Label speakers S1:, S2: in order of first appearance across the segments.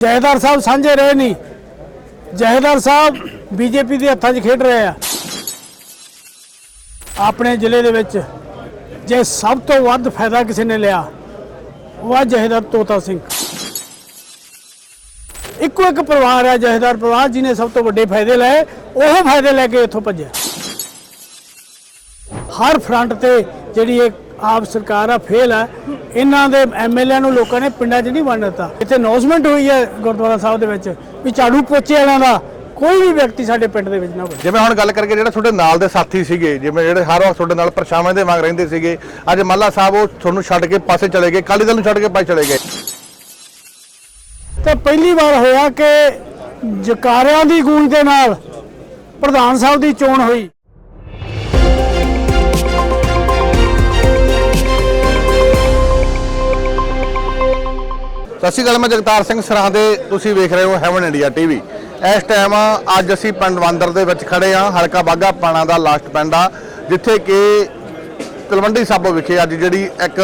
S1: ਜਹੇਦਾਰ ਸਾਹਿਬ ਸਾਂਝੇ ਰਹੇ ਨਹੀਂ। ਜਹੇਦਾਰ ਸਾਹਿਬ ਬੀਜੇਪੀ ਦੇ ਹੱਥਾਂ 'ਚ ਖੇਡ ਰਹੇ ਆ। ਆਪਣੇ ਜ਼ਿਲ੍ਹੇ ਦੇ ਵਿੱਚ ਜੇ ਸਭ ਤੋਂ ਵੱਧ ਫਾਇਦਾ ਕਿਸੇ ਨੇ ਲਿਆ, ਉਹ ਆ ਜਹੇਦਾਰ ਤੋਤਾ ਸਿੰਘ। ਇੱਕੋ ਇੱਕ ਪਰਿਵਾਰ ਆ ਜਹੇਦਾਰ ਪਰਿਵਾਰ, ਜਿਹਨੇ ਸਭ ਤੋਂ ਵੱਡੇ ਫਾਇਦੇ ਲਏ, ਉਹ ਫਾਇਦੇ ਲੈ ਕੇ ਇੱਥੋਂ ਭੱਜਿਆ। ਹਰ ਫਰੰਟ ਤੇ ਜਿਹੜੀ ਇਹ ਆਪ ਸਰਕਾਰ ਆ ਫੇਲ ਹੈ। ਇਹਨਾਂ ਦੇ ਐਮਐਲਏ ਨੂੰ ਲੋਕਾਂ ਨੇ ਪਿੰਡਾਂ 'ਚ ਨਹੀਂ ਵੰਡ ਦਿੱਤਾ। ਇੱਥੇ ਅਨਾਉਂਸਮੈਂਟ ਹੋਈ ਹੈ ਗੁਰਦੁਆਰਾ ਸਾਹਿਬ ਦੇ ਵਿੱਚ ਵੀ ਝਾੜੂ ਪੋਚੇ ਵਾਲਿਆਂ ਦਾ ਕੋਈ ਵੀ ਵਿਅਕਤੀ ਸਾਡੇ ਪਿੰਡ ਦੇ ਵਿੱਚ ਨਾ ਹੋਵੇ
S2: ਜਿਵੇਂ ਹੁਣ ਗੱਲ ਕਰਕੇ ਜਿਹੜਾ ਤੁਹਾਡੇ ਨਾਲ ਦੇ ਸਾਥੀ ਸੀਗੇ ਜਿਵੇਂ ਜਿਹੜੇ ਹਰ ਵਕਤ ਤੁਹਾਡੇ ਨਾਲ ਪਰਛਾਵਾਂ ਦੇ ਵਾਂਗ ਰਹਿੰਦੇ ਸੀਗੇ ਅੱਜ ਮੱਲਾ ਸਾਹਿਬ ਉਹ ਤੁਹਾਨੂੰ ਛੱਡ ਕੇ ਪਾਸੇ ਚਲੇ ਗਏ ਕਾਲੀ ਦਲ ਨੂੰ ਛੱਡ ਕੇ ਪਾਸੇ ਚਲੇ ਗਏ।
S1: ਤੇ ਪਹਿਲੀ ਵਾਰ ਹੋਇਆ ਕਿ ਜਕਾਰਿਆਂ ਦੀ ਗੂੰਜ ਦੇ ਨਾਲ ਪ੍ਰਧਾਨ ਸਾਹਿਬ ਦੀ ਚੋਣ ਹੋਈ।
S2: ਸਤਿ ਸ਼੍ਰੀ ਅਕਾਲ, ਮੈਂ ਜਗਤਾਰ ਸਿੰਘ ਸਰਾਂ ਦੇ ਤੁਸੀਂ ਵੇਖ ਰਹੇ ਹੋ ਹੈਵਨ ਇੰਡੀਆ ਟੀਵੀ ਇਸ ਟਾਈਮ ਅੱਜ ਅਸੀਂ ਪਿੰਡ ਵਾਂਦਰ ਦੇ ਵਿੱਚ ਖੜੇ ਆ ਹਲਕਾ ਬਾਗਾ ਪਾਣਾ ਦਾ ਲਾਸਟ ਪਿੰਡ ਆ, ਜਿੱਥੇ ਕਿ ਤਲਵੰਡੀ ਸਾਬੋ ਵਿਖੇ ਅੱਜ ਜਿਹੜੀ ਇੱਕ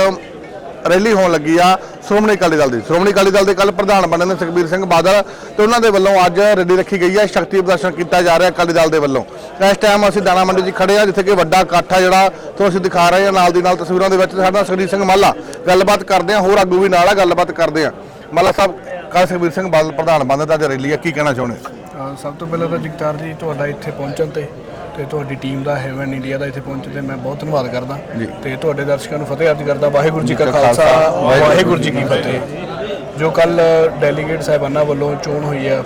S2: ਰੈਲੀ ਹੋਣ ਲੱਗੀ ਆ, ਸ਼੍ਰੋਮਣੀ ਅਕਾਲੀ ਦਲ ਦੀ। ਸ਼੍ਰੋਮਣੀ ਅਕਾਲੀ ਦਲ ਦੇ ਕੱਲ ਪ੍ਰਧਾਨ ਬਣੇ ਨੇ ਸੁਖਬੀਰ ਸਿੰਘ ਬਾਦਲ ਤੇ ਉਹਨਾਂ ਦੇ ਵੱਲੋਂ ਅੱਜ ਰੈਲੀ ਰੱਖੀ ਗਈ ਹੈ ਸ਼ਕਤੀ ਪ੍ਰਦਰਸ਼ਨ ਕੀਤਾ ਜਾ ਰਿਹਾ ਅਕਾਲੀ ਦਲ ਦੇ ਵੱਲੋਂ। ਇਸ ਟਾਈਮ ਅਸੀਂ ਦਾਣਾ ਮੰਡੀ 'ਚ ਖੜੇ ਆ, ਜਿੱਥੇ ਕਿ ਵੱਡਾ ਇਕੱਠ ਆ ਜਿਹੜਾ ਤੁਹਾਨੂੰ ਅਸੀਂ ਦਿਖਾ ਰਹੇ ਹਾਂ ਨਾਲ ਦੀ ਨਾਲ ਤਸਵੀਰਾਂ ਦੇ ਵਿੱਚ ਸਾਡਾ ਸੁਖਬੀਰ ਸਿੰਘ ਮਾਲਾ। ਗੱਲਬਾਤ ਕਰਦੇ ਆ, ਹੋਰ ਆਗੂ ਵੀ ਨਾਲ ਆ, ਗੱਲਬਾਤ ਕਰਦੇ ਆ। ਮਾਲਾ ਸਾਹਿਬ ਕੱਲ ਸੁਖਬੀਰ ਸਿੰਘ ਬਾਦਲ ਪ੍ਰਧਾਨ ਬਣਦੇ ਤਾਂ ਅੱਜ ਰੈਲੀ ਆ ਕੀ ਕਹਿਣਾ ਚਾਹੁੰਦੇ?
S3: ਸਭ ਤੋਂ ਪਹਿਲਾਂ ਤਾਂ ਜਗਤਾਰ ਜੀ ਤੁਹਾਡਾ ਇੱਥੇ ਪਹੁੰਚਣ ਤੇ ਤੇ ਤੁਹਾਡੀ ਟੀਮ ਦਾ ਹੈਵਨ ਇੰਡੀਆ ਦਾ ਇੱਥੇ ਪਹੁੰਚਣ ਤੇ ਮੈਂ ਬਹੁਤ ਧੰਨਵਾਦ ਕਰਦਾ।
S2: ਜੀ।
S3: ਤੇ ਤੁਹਾਡੇ ਦਰਸ਼ਕਾਂ ਨੂੰ ਫਤਿਹ ਅਰਜ਼ ਕਰਦਾ ਵਾਹਿਗੁਰੂ ਜੀ ਕਾ ਖਾਲਸਾ ਵਾਹਿਗੁਰੂ ਜੀ ਕੀ ਫਤਿਹ। ਜੋ ਕੱਲ ਡੈਲੀਗੇਟ ਸਾਹਿਬਾਨਾਂ ਵੱਲੋਂ ਚੋਣ ਹੋਈ ਆ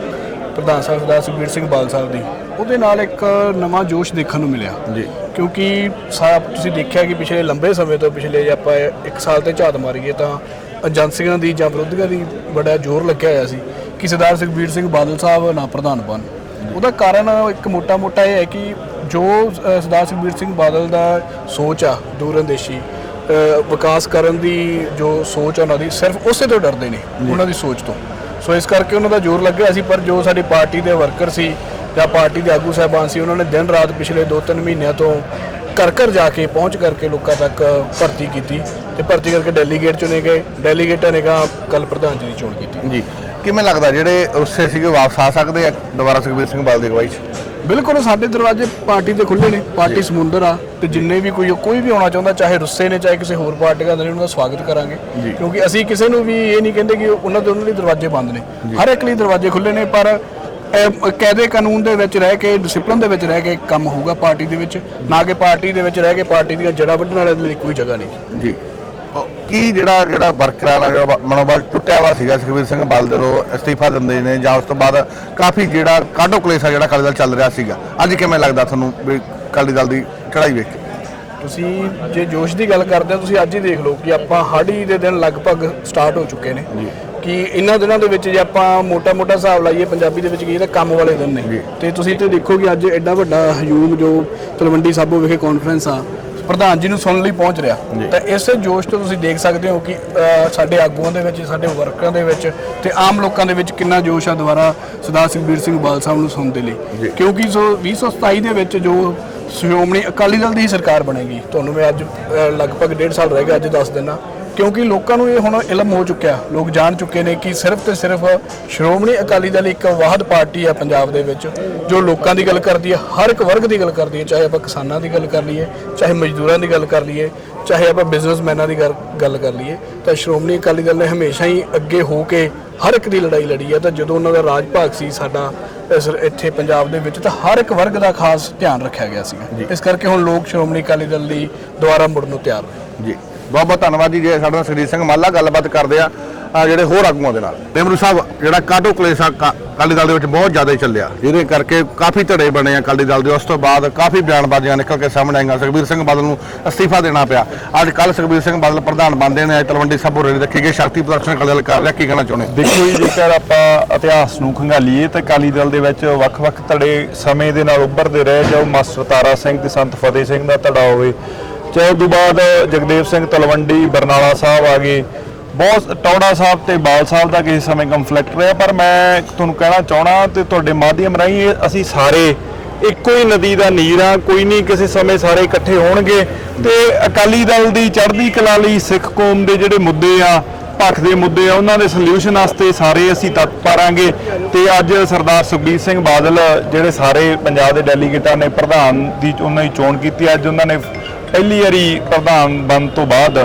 S3: ਪ੍ਰਧਾਨ ਸਾਹਿਬ ਸਰਦਾਰ ਸੁਖਬੀਰ ਸਿੰਘ ਬਾਲ ਸਾਹਿਬ ਦੀ ਉਹਦੇ ਨਾਲ ਇੱਕ ਨਵਾਂ ਜੋਸ਼ ਦੇਖਣ ਨੂੰ ਮਿਲਿਆ।
S2: ਜੀ।
S3: ਕਿਉਂਕਿ ਸਾਹਿਬ ਤੁਸੀਂ ਦੇਖਿਆ ਕਿ ਪਿਛਲੇ ਲੰਬੇ ਸਮੇਂ ਤੋਂ ਪਿਛਲੇ ਜੇ ਆਪਾਂ ਇੱਕ ਸਾਲ ਤੇ ਝਾਤ ਮਾਰੀਏ ਤਾਂ ਏਜੰਸੀਆਂ ਦੀ ਜਾਂ ਵਿਰੋਧੀਆਂ ਦੀ ਬੜਾ ਜ਼ੋਰ ਲੱਗਿਆ ਹੋਇਆ ਸੀ ਕਿ ਸਰਦਾਰ ਸੁਖਬੀਰ ਸਿੰਘ ਬਾਦਲ ਸਾਹਿਬ ਨਾ ਪ੍ਰਧਾਨ ਬਣ। ਉਹਦਾ ਕਾਰਨ ਇੱਕ ਮੋਟਾ-ਮੋਟਾ ਇਹ ਹੈ ਕਿ ਜੋ ਸਰਦਾਰ ਸੁਖਬੀਰ ਸਿੰਘ ਬਾਦਲ ਦਾ ਸੋਚ ਆ ਦੂਰਅੰਦੇਸ਼ੀ ਵਿਕਾਸ ਕਰਨ ਦੀ ਜੋ ਸੋਚ ਆ ਉਹਨਾਂ ਦੀ ਸਿਰਫ ਉਸੇ ਤੋਂ ਡਰਦੇ ਨੇ ਉਹਨਾਂ ਦੀ ਸੋਚ ਤੋਂ। ਸੋ ਇਸ ਕਰਕੇ ਉਹਨਾਂ ਦਾ ਜ਼ੋਰ ਲੱਗਿਆ ਸੀ ਪਰ ਜੋ ਸਾਡੀ ਪਾਰਟੀ ਦੇ ਵਰਕਰ ਸੀ ਜਾਂ ਪਾਰਟੀ ਦੇ ਆਗੂ ਸਾਹਿਬਾਨ ਸੀ ਉਹਨਾਂ ਨੇ ਦਿਨ ਰਾਤ ਪਿਛਲੇ 2-3 ਮਹੀਨਿਆਂ ਤੋਂ ਘਰ ਘਰ ਜਾ ਕੇ ਪਹੁੰਚ ਕਰਕੇ ਲੋਕਾਂ ਤੱਕ ਭਰਤੀ ਕੀਤੀ ਤੇ ਭਰਤੀ ਕਰਕੇ ਡੈਲੀਗੇਟ ਚੁਣੇ ਗਏ। ਡੈਲੀਗੇਟਾਂ ਨੇ ਕਹਾ ਕੱਲ ਪ੍ਰਧਾਨ ਜੀ ਦੀ ਚੋਣ ਕੀਤੀ।
S2: ਜੀ ਕਿਵੇਂ ਲੱਗਦਾ? ਜਿਹੜੇ ਉਸੇ ਸੀਗੇ ਵਾਪਸ ਆ ਸਕਦੇ ਆ ਦੁਬਾਰਾ ਸੁਖਬੀਰ ਸਿੰਘ ਬਾਦਲ ਦੀ ਅਗਵਾਈ 'ਚ?
S3: ਬਿਲਕੁਲ ਸਾਡੇ ਦਰਵਾਜ਼ੇ ਪਾਰਟੀ ਦੇ ਖੁੱਲੇ ਨੇ। ਪਾਰਟੀ ਸਮੁੰਦਰ ਆ ਤੇ ਜਿੰਨੇ ਵੀ ਕੋਈ ਕੋਈ ਵੀ ਆਉਣਾ ਚਾਹੁੰਦਾ ਚਾਹੇ ਰੁੱਸੇ ਨੇ ਚਾਹੇ ਕਿਸੇ ਹੋਰ ਪਾਰਟੀ ਦਾ ਨੇ ਉਹਨਾਂ ਦਾ ਸਵਾਗਤ ਕਰਾਂਗੇ। ਕਿਉਂਕਿ ਅਸੀਂ ਕਿਸੇ ਨੂੰ ਵੀ ਇਹ ਨਹੀਂ ਕਹਿੰਦੇ ਕਿ ਉਹਨਾਂ ਦੇ ਉਹਨਾਂ ਲਈ ਦਰਵਾਜ਼ੇ ਬੰਦ ਨੇ। ਹਰ ਇੱਕ ਲਈ ਦਰਵਾਜ਼ੇ ਖੁੱਲੇ ਨੇ ਪਰ ਕਾਇਦੇ ਕਾਨੂੰਨ ਦੇ ਵਿੱਚ ਰਹਿ ਕੇ ਡਿਸਪਲਿਨ ਦੇ ਵਿੱਚ ਰਹਿ ਕੇ ਕੰਮ ਹੋਊਗਾ ਪਾਰਟੀ ਦੇ ਵਿੱਚ। ਨਾ ਕਿ ਪਾਰਟੀ ਦੇ ਵਿੱਚ ਰਹਿ ਕੇ ਪਾਰਟੀ ਦੀਆਂ ਜੜ੍ਹਾਂ ਵੱਢਣ ਵਾਲੇ ਲਈ ਕੋਈ ਜਗ੍ਹਾ ਨਹੀਂ।
S2: ਜੀ। ਕੀ ਜਿਹੜਾ ਜਿਹੜਾ ਵਰਕਰਾਂ ਦਾ ਮਨੋਬਲ ਟੁੱਟਿਆ ਵਾ ਸੀਗਾ ਸੁਖਬੀਰ ਸਿੰਘ ਜਦੋਂ ਅਸਤੀਫਾ ਦਿੰਦੇ ਨੇ ਜਾਂ ਉਸ ਤੋਂ ਬਾਅਦ ਕਾਫੀ ਜਿਹੜਾ ਕਾਢੋ ਕਲੇਸ਼ ਆ ਜਿਹੜਾ ਅਕਾਲੀ ਦਲ ਚੱਲ ਰਿਹਾ ਸੀਗਾ। ਅੱਜ ਕਿਵੇਂ ਲੱਗਦਾ ਤੁਹਾਨੂੰ ਵੀ ਅਕਾਲੀ ਦਲ ਦੀ ਚੜ੍ਹਾਈ ਵੇਖ ਕੇ?
S3: ਤੁਸੀਂ ਜੇ ਜੋਸ਼ ਦੀ ਗੱਲ ਕਰਦੇ ਹੋ ਤੁਸੀਂ ਅੱਜ ਹੀ ਦੇਖ ਲਓ ਕਿ ਆਪਾਂ ਹਾੜੀ ਦੇ ਦਿਨ ਲਗਭਗ ਸਟਾਰਟ ਹੋ ਚੁੱਕੇ ਨੇ। ਕਿ ਇਹਨਾਂ ਦਿਨਾਂ ਦੇ ਵਿੱਚ ਜੇ ਆਪਾਂ ਮੋਟਾ-ਮੋਟਾ ਹਿਸਾਬ ਲਾਈਏ ਪੰਜਾਬੀ ਦੇ ਵਿੱਚ ਕੀ ਤਾਂ ਕੰਮ ਵਾਲੇ ਦਿਨ। ਨੇ। ਤੇ ਤੁਸੀਂ ਤੇ ਦੇਖੋ ਕਿ ਅੱਜ ਐਡਾ ਵੱਡਾ ਹਯੂਮ ਜੋ ਤਲਵੰਡੀ ਸਾਬੋ ਵਿਖੇ ਕਾਨਫਰੰਸ ਆ ਪ੍ਰਧਾਨ ਜੀ ਨੂੰ ਸੁਣਨ ਲਈ ਪਹੁੰਚ ਰਿਹਾ। ਤਾਂ ਇਸੇ ਜੋਸ਼ ਤੋਂ ਤੁਸੀਂ ਦੇਖ ਸਕਦੇ ਹੋ ਕਿ ਸਾਡੇ ਆਗੂਆਂ ਦੇ ਵਿੱਚ ਸਾਡੇ ਵਰਕਰਾਂ ਦੇ ਵਿੱਚ ਤੇ ਆਮ ਲੋਕਾਂ ਦੇ ਵਿੱਚ ਕਿੰਨਾ ਜੋਸ਼ ਆ ਦੁਬਾਰਾ ਸਰਦਾਰ ਸੁਖਬੀਰ ਸਿੰਘ ਬਾਲ ਸਾਹਿਬ ਨੂੰ ਸੁਣਨ ਦੇ ਲਈ। ਕਿਉਂਕਿ ਸੋ 2027 ਦੇ ਵਿੱਚ ਜੋ ਸ਼੍ਰੋਮਣੀ ਅਕਾਲੀ ਦਲ ਦੀ ਸਰਕਾਰ ਬਣੇਗੀ ਤੁਹਾਨੂੰ ਮੈਂ ਅੱਜ ਲਗਭਗ ਡੇਢ ਸਾਲ ਰਹਿ ਗਿਆ ਅੱਜ ਦੱਸ ਦਿੰਦਾ। ਕਿਉਂਕਿ ਲੋਕਾਂ ਨੂੰ ਇਹ ਹੁਣ ਇਲਮ ਹੋ ਚੁੱਕਿਆ। ਲੋਕ ਜਾਣ ਚੁੱਕੇ ਨੇ ਕਿ ਸਿਰਫ ਤੇ ਸਿਰਫ ਸ਼੍ਰੋਮਣੀ ਅਕਾਲੀ ਦਲ ਇੱਕ ਵਾਹਦ ਪਾਰਟੀ ਆ ਪੰਜਾਬ ਦੇ ਵਿੱਚ ਜੋ ਲੋਕਾਂ ਦੀ ਗੱਲ ਕਰਦੀ ਹੈ ਹਰ ਇੱਕ ਵਰਗ ਦੀ ਗੱਲ ਕਰਦੀ ਹੈ ਚਾਹੇ ਆਪਾਂ ਕਿਸਾਨਾਂ ਦੀ ਗੱਲ ਕਰ ਲਈਏ ਚਾਹੇ ਮਜ਼ਦੂਰਾਂ ਦੀ ਗੱਲ ਕਰ ਲਈਏ ਚਾਹੇ ਆਪਾਂ ਬਿਜ਼ਨਸਮੈਨਾਂ ਦੀ ਗੱਲ- ਕਰ ਲਈਏ ਤਾਂ ਸ਼੍ਰੋਮਣੀ ਅਕਾਲੀ ਦਲ ਨੇ ਹਮੇਸ਼ਾ ਹੀ ਅੱਗੇ ਹੋ ਕੇ ਹਰ ਇੱਕ ਦੀ ਲੜਾਈ ਲੜੀ ਹੈ ਤਾਂ ਜਦੋਂ ਉਹਨਾਂ ਦਾ ਰਾਜ ਭਾਗ ਸੀ ਸਾਡਾ ਇੱਥੇ ਪੰਜਾਬ ਦੇ ਵਿੱਚ ਤਾਂ ਹਰ ਇੱਕ ਵਰਗ ਦਾ ਖਾਸ ਧਿਆਨ ਰੱਖਿਆ ਗਿਆ ਸੀਗਾ। ਇਸ ਕਰਕੇ ਹੁਣ ਲੋਕ ਸ਼੍ਰੋਮਣੀ ਅਕਾਲੀ ਦਲ ਲਈ ਦੁਬਾਰਾ ਮੁੜਨ ਨੂੰ ਤਿਆਰ ਨੇ।
S2: ਜੀ। ਬਹੁਤ ਬਹੁਤ ਧੰਨਵਾਦ ਜੀ ਜੇ ਸਾਡੇ ਨਾਲ ਸੁਖਜੀਤ ਸਿੰਘ ਮਾਲਾ ਗੱਲਬਾਤ ਕਰਦੇ ਆ ਆ ਜਿਹੜੇ ਹੋਰ ਆਗੂਆਂ ਦੇ ਨਾਲ। ਦੇਮਰੂ ਸਾਹਿਬ ਜਿਹੜਾ ਕਾਟੋ ਕਲੇਸ਼ ਆ ਕਾ- ਅਕਾਲੀ ਦਲ ਦੇ ਵਿੱਚ ਬਹੁਤ ਜ਼ਿਆਦਾ ਹੀ ਚੱਲਿਆ। ਜਿਹਦੇ ਕਰਕੇ ਕਾਫੀ ਧੜੇ ਬਣੇ ਆ ਅਕਾਲੀ ਦਲ ਦੇ। ਉਸ ਤੋਂ ਬਾਅਦ ਕਾਫੀ ਬਿਆਨਬਾਜ਼ੀਆਂ ਨਿਕਲ ਕੇ ਸਾਹਮਣੇ ਆਈਆਂ। ਸੁਖਬੀਰ ਸਿੰਘ ਬਾਦਲ ਨੂੰ ਅਸਤੀਫਾ ਦੇਣਾ ਪਿਆ। ਅੱਜ ਕੱਲ ਸੁਖਬੀਰ ਸਿੰਘ ਬਾਦਲ ਪ੍ਰਧਾਨ ਬਣਦੇ ਨੇ। ਅੱਜ ਤਲਵੰਡੀ ਸਾਬੋ ਰੈਲੀ ਰੱਖੀ ਗਈ। ਸ਼ਕਤੀ ਪ੍ਰਦਰਸ਼ਨ ਅਕਾਲੀ ਦਲ ਕਰ ਰਿਹਾ ਕੀ ਕਹਿਣਾ ਚਾਹੁੰਦੇ?
S4: ਦੇਖੋ ਜੀ ਜੇਕਰ ਆਪਾਂ ਇਤਿਹਾਸ ਨੂੰ ਖੰਗਾਲੀਏ ਤਾਂ ਅਕਾਲੀ ਦਲ ਦੇ ਵਿੱਚ ਵੱਖ-ਵੱਖ ਧੜੇ ਸਮੇਂ ਦੇ ਨਾਲ ਉੱਭਰਦੇ ਰਹੇ। ਉਹ ਮਾਸਟਰ ਤਾਰਾ ਸਿੰਘ ਤੇ ਸੰਤ ਫਤਿਹ ਸਿੰਘ ਦਾ ਧੜਾ ਹੋਵੇ ਚਾਹੇ ਤੋਂ ਬਾਅਦ ਜਗਦੇਵ ਸਿੰਘ ਤਲਵੰਡੀ, ਬਰਨਾਲਾ ਸਾਹਿਬ ਆ ਗਏ। ਬਹੁਤ ਟੌੜਾ ਸਾਹਿਬ ਤੇ ਬਾਲ ਸਾਹਿਬ ਦਾ ਕਿਸੇ ਸਮੇਂ ਕੰਫਲਿਕਟ ਰਿਹਾ, ਪਰ ਮੈਂ ਤੁਹਾਨੂੰ ਕਹਿਣਾ ਚਾਹਣਾ ਤੇ ਤੁਹਾਡੇ ਮਾਧਿਅਮ ਰਾਹੀਂ ਅਸੀਂ ਸਾਰੇ ਇੱਕੋ ਹੀ ਨਦੀ ਦਾ ਨੀਰ ਆ, ਕੋਈ ਨਹੀਂ ਕਿਸੇ ਸਮੇਂ ਸਾਰੇ ਇਕੱਠੇ ਹੋਣਗੇ ਤੇ ਅਕਾਲੀ ਦਲ ਦੀ ਚੜ੍ਹਦੀ ਕਲਾ ਲਈ ਸਿੱਖ ਕੌਮ ਦੇ ਜਿਹੜੇ ਮੁੱਦੇ ਆ ਪੱਖ ਦੇ ਮੁੱਦੇ ਆ, ਉਹਨਾਂ ਦੇ ਸੋਲੂਸ਼ਨ ਵਾਸਤੇ ਸਾਰੇ ਅਸੀਂ ਤਤਪਰ ਰਾਂਗੇ ਤੇ ਅੱਜ ਸਰਦਾਰ ਸੁਖਬੀਰ ਸਿੰਘ ਬਾਦਲ ਜਿਹੜੇ ਸਾਰੇ ਪੰਜਾਬ ਦੇ ਡੈਲੀਗੇਟਾਂ ਨੇ, ਪ੍ਰਧਾਨ ਦੀ ਉਹਨਾਂ ਦੀ ਚੋਣ ਕੀਤੀ, ਅੱਜ ਉਹਨਾਂ ਨੇ ਪਹਿਲੀ ਵਾਰੀ ਪ੍ਰਧਾਨ ਬਣ ਤੋਂ ਬਾਅਦ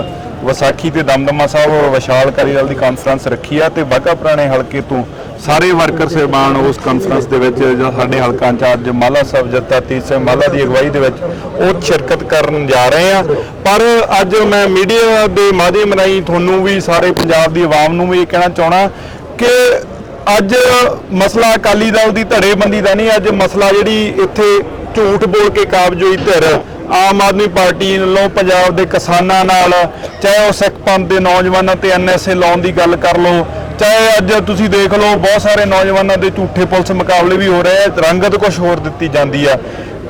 S4: ਵਿਸਾਖੀ ਤੇ ਦਮਦਮਾ ਸਾਹਿਬ ਵਿਸ਼ਾਲ ਕਾਰੀਦਲ ਦੀ ਕਾਨਫਰੰਸ ਰੱਖੀ ਆ ਤੇ ਬਾਘਾ ਪੁਰਾਣੇ ਹਲਕੇ ਤੋਂ ਸਾਰੇ ਵਰਕਰ ਸਹਿਬਾਨ ਉਸ ਕਾਨਫਰੰਸ ਦੇ ਵਿੱਚ ਜਾਂ ਸਾਡੇ ਹਲਕਾ ਇੰਚਾਰਜ ਮਾਲਾ ਸਾਹਿਬ ਜੱਤਾ ਤੀਜ ਸਿੰਘ ਮਾਲਾ ਦੀ ਅਗਵਾਈ ਦੇ ਵਿੱਚ ਉਹ ਸ਼ਿਰਕਤ ਕਰਨ ਜਾ ਰਹੇ ਆ। ਪਰ ਅੱਜ ਮੈਂ ਮੀਡੀਆ ਦੇ ਮਾਧਿਅਮ ਰਾਹੀਂ ਤੁਹਾਨੂੰ ਵੀ ਸਾਰੇ ਪੰਜਾਬ ਦੀ ਆਵਾਮ ਨੂੰ ਵੀ ਇਹ ਕਹਿਣਾ ਚਾਹਣਾ ਕਿ ਅੱਜ ਮਸਲਾ ਅਕਾਲੀ ਦਲ ਦੀ ਧੜੇਬੰਦੀ ਦਾ ਨਹੀਂ, ਅੱਜ ਮਸਲਾ ਜਿਹੜੀ ਇੱਥੇ ਝੂਠ ਬੋਲ ਕੇ ਕਾਬਜੋਈ ਧਿਰ ਆਮ ਆਦਮੀ ਪਾਰਟੀ ਵੱਲੋਂ ਪੰਜਾਬ ਦੇ ਕਿਸਾਨਾਂ ਨਾਲ, ਚਾਹੇ ਉਹ ਸਿੱਖ ਪੰਥ ਦੇ ਨੌਜਵਾਨਾਂ ਤੇ ਐਨਐਸਏ ਲਾਉਣ ਦੀ ਗੱਲ ਕਰ ਲਓ, ਚਾਹੇ ਅੱਜ ਤੁਸੀਂ ਦੇਖ ਲਓ ਬਹੁਤ ਸਾਰੇ ਨੌਜਵਾਨਾਂ ਦੇ ਝੂਠੇ ਪੁਲਿਸ ਮੁਕਾਬਲੇ ਵੀ ਹੋ ਰਹੇ ਆ, ਰੰਗਤ ਕੁਝ ਹੋਰ ਦਿੱਤੀ ਜਾਂਦੀ ਆ।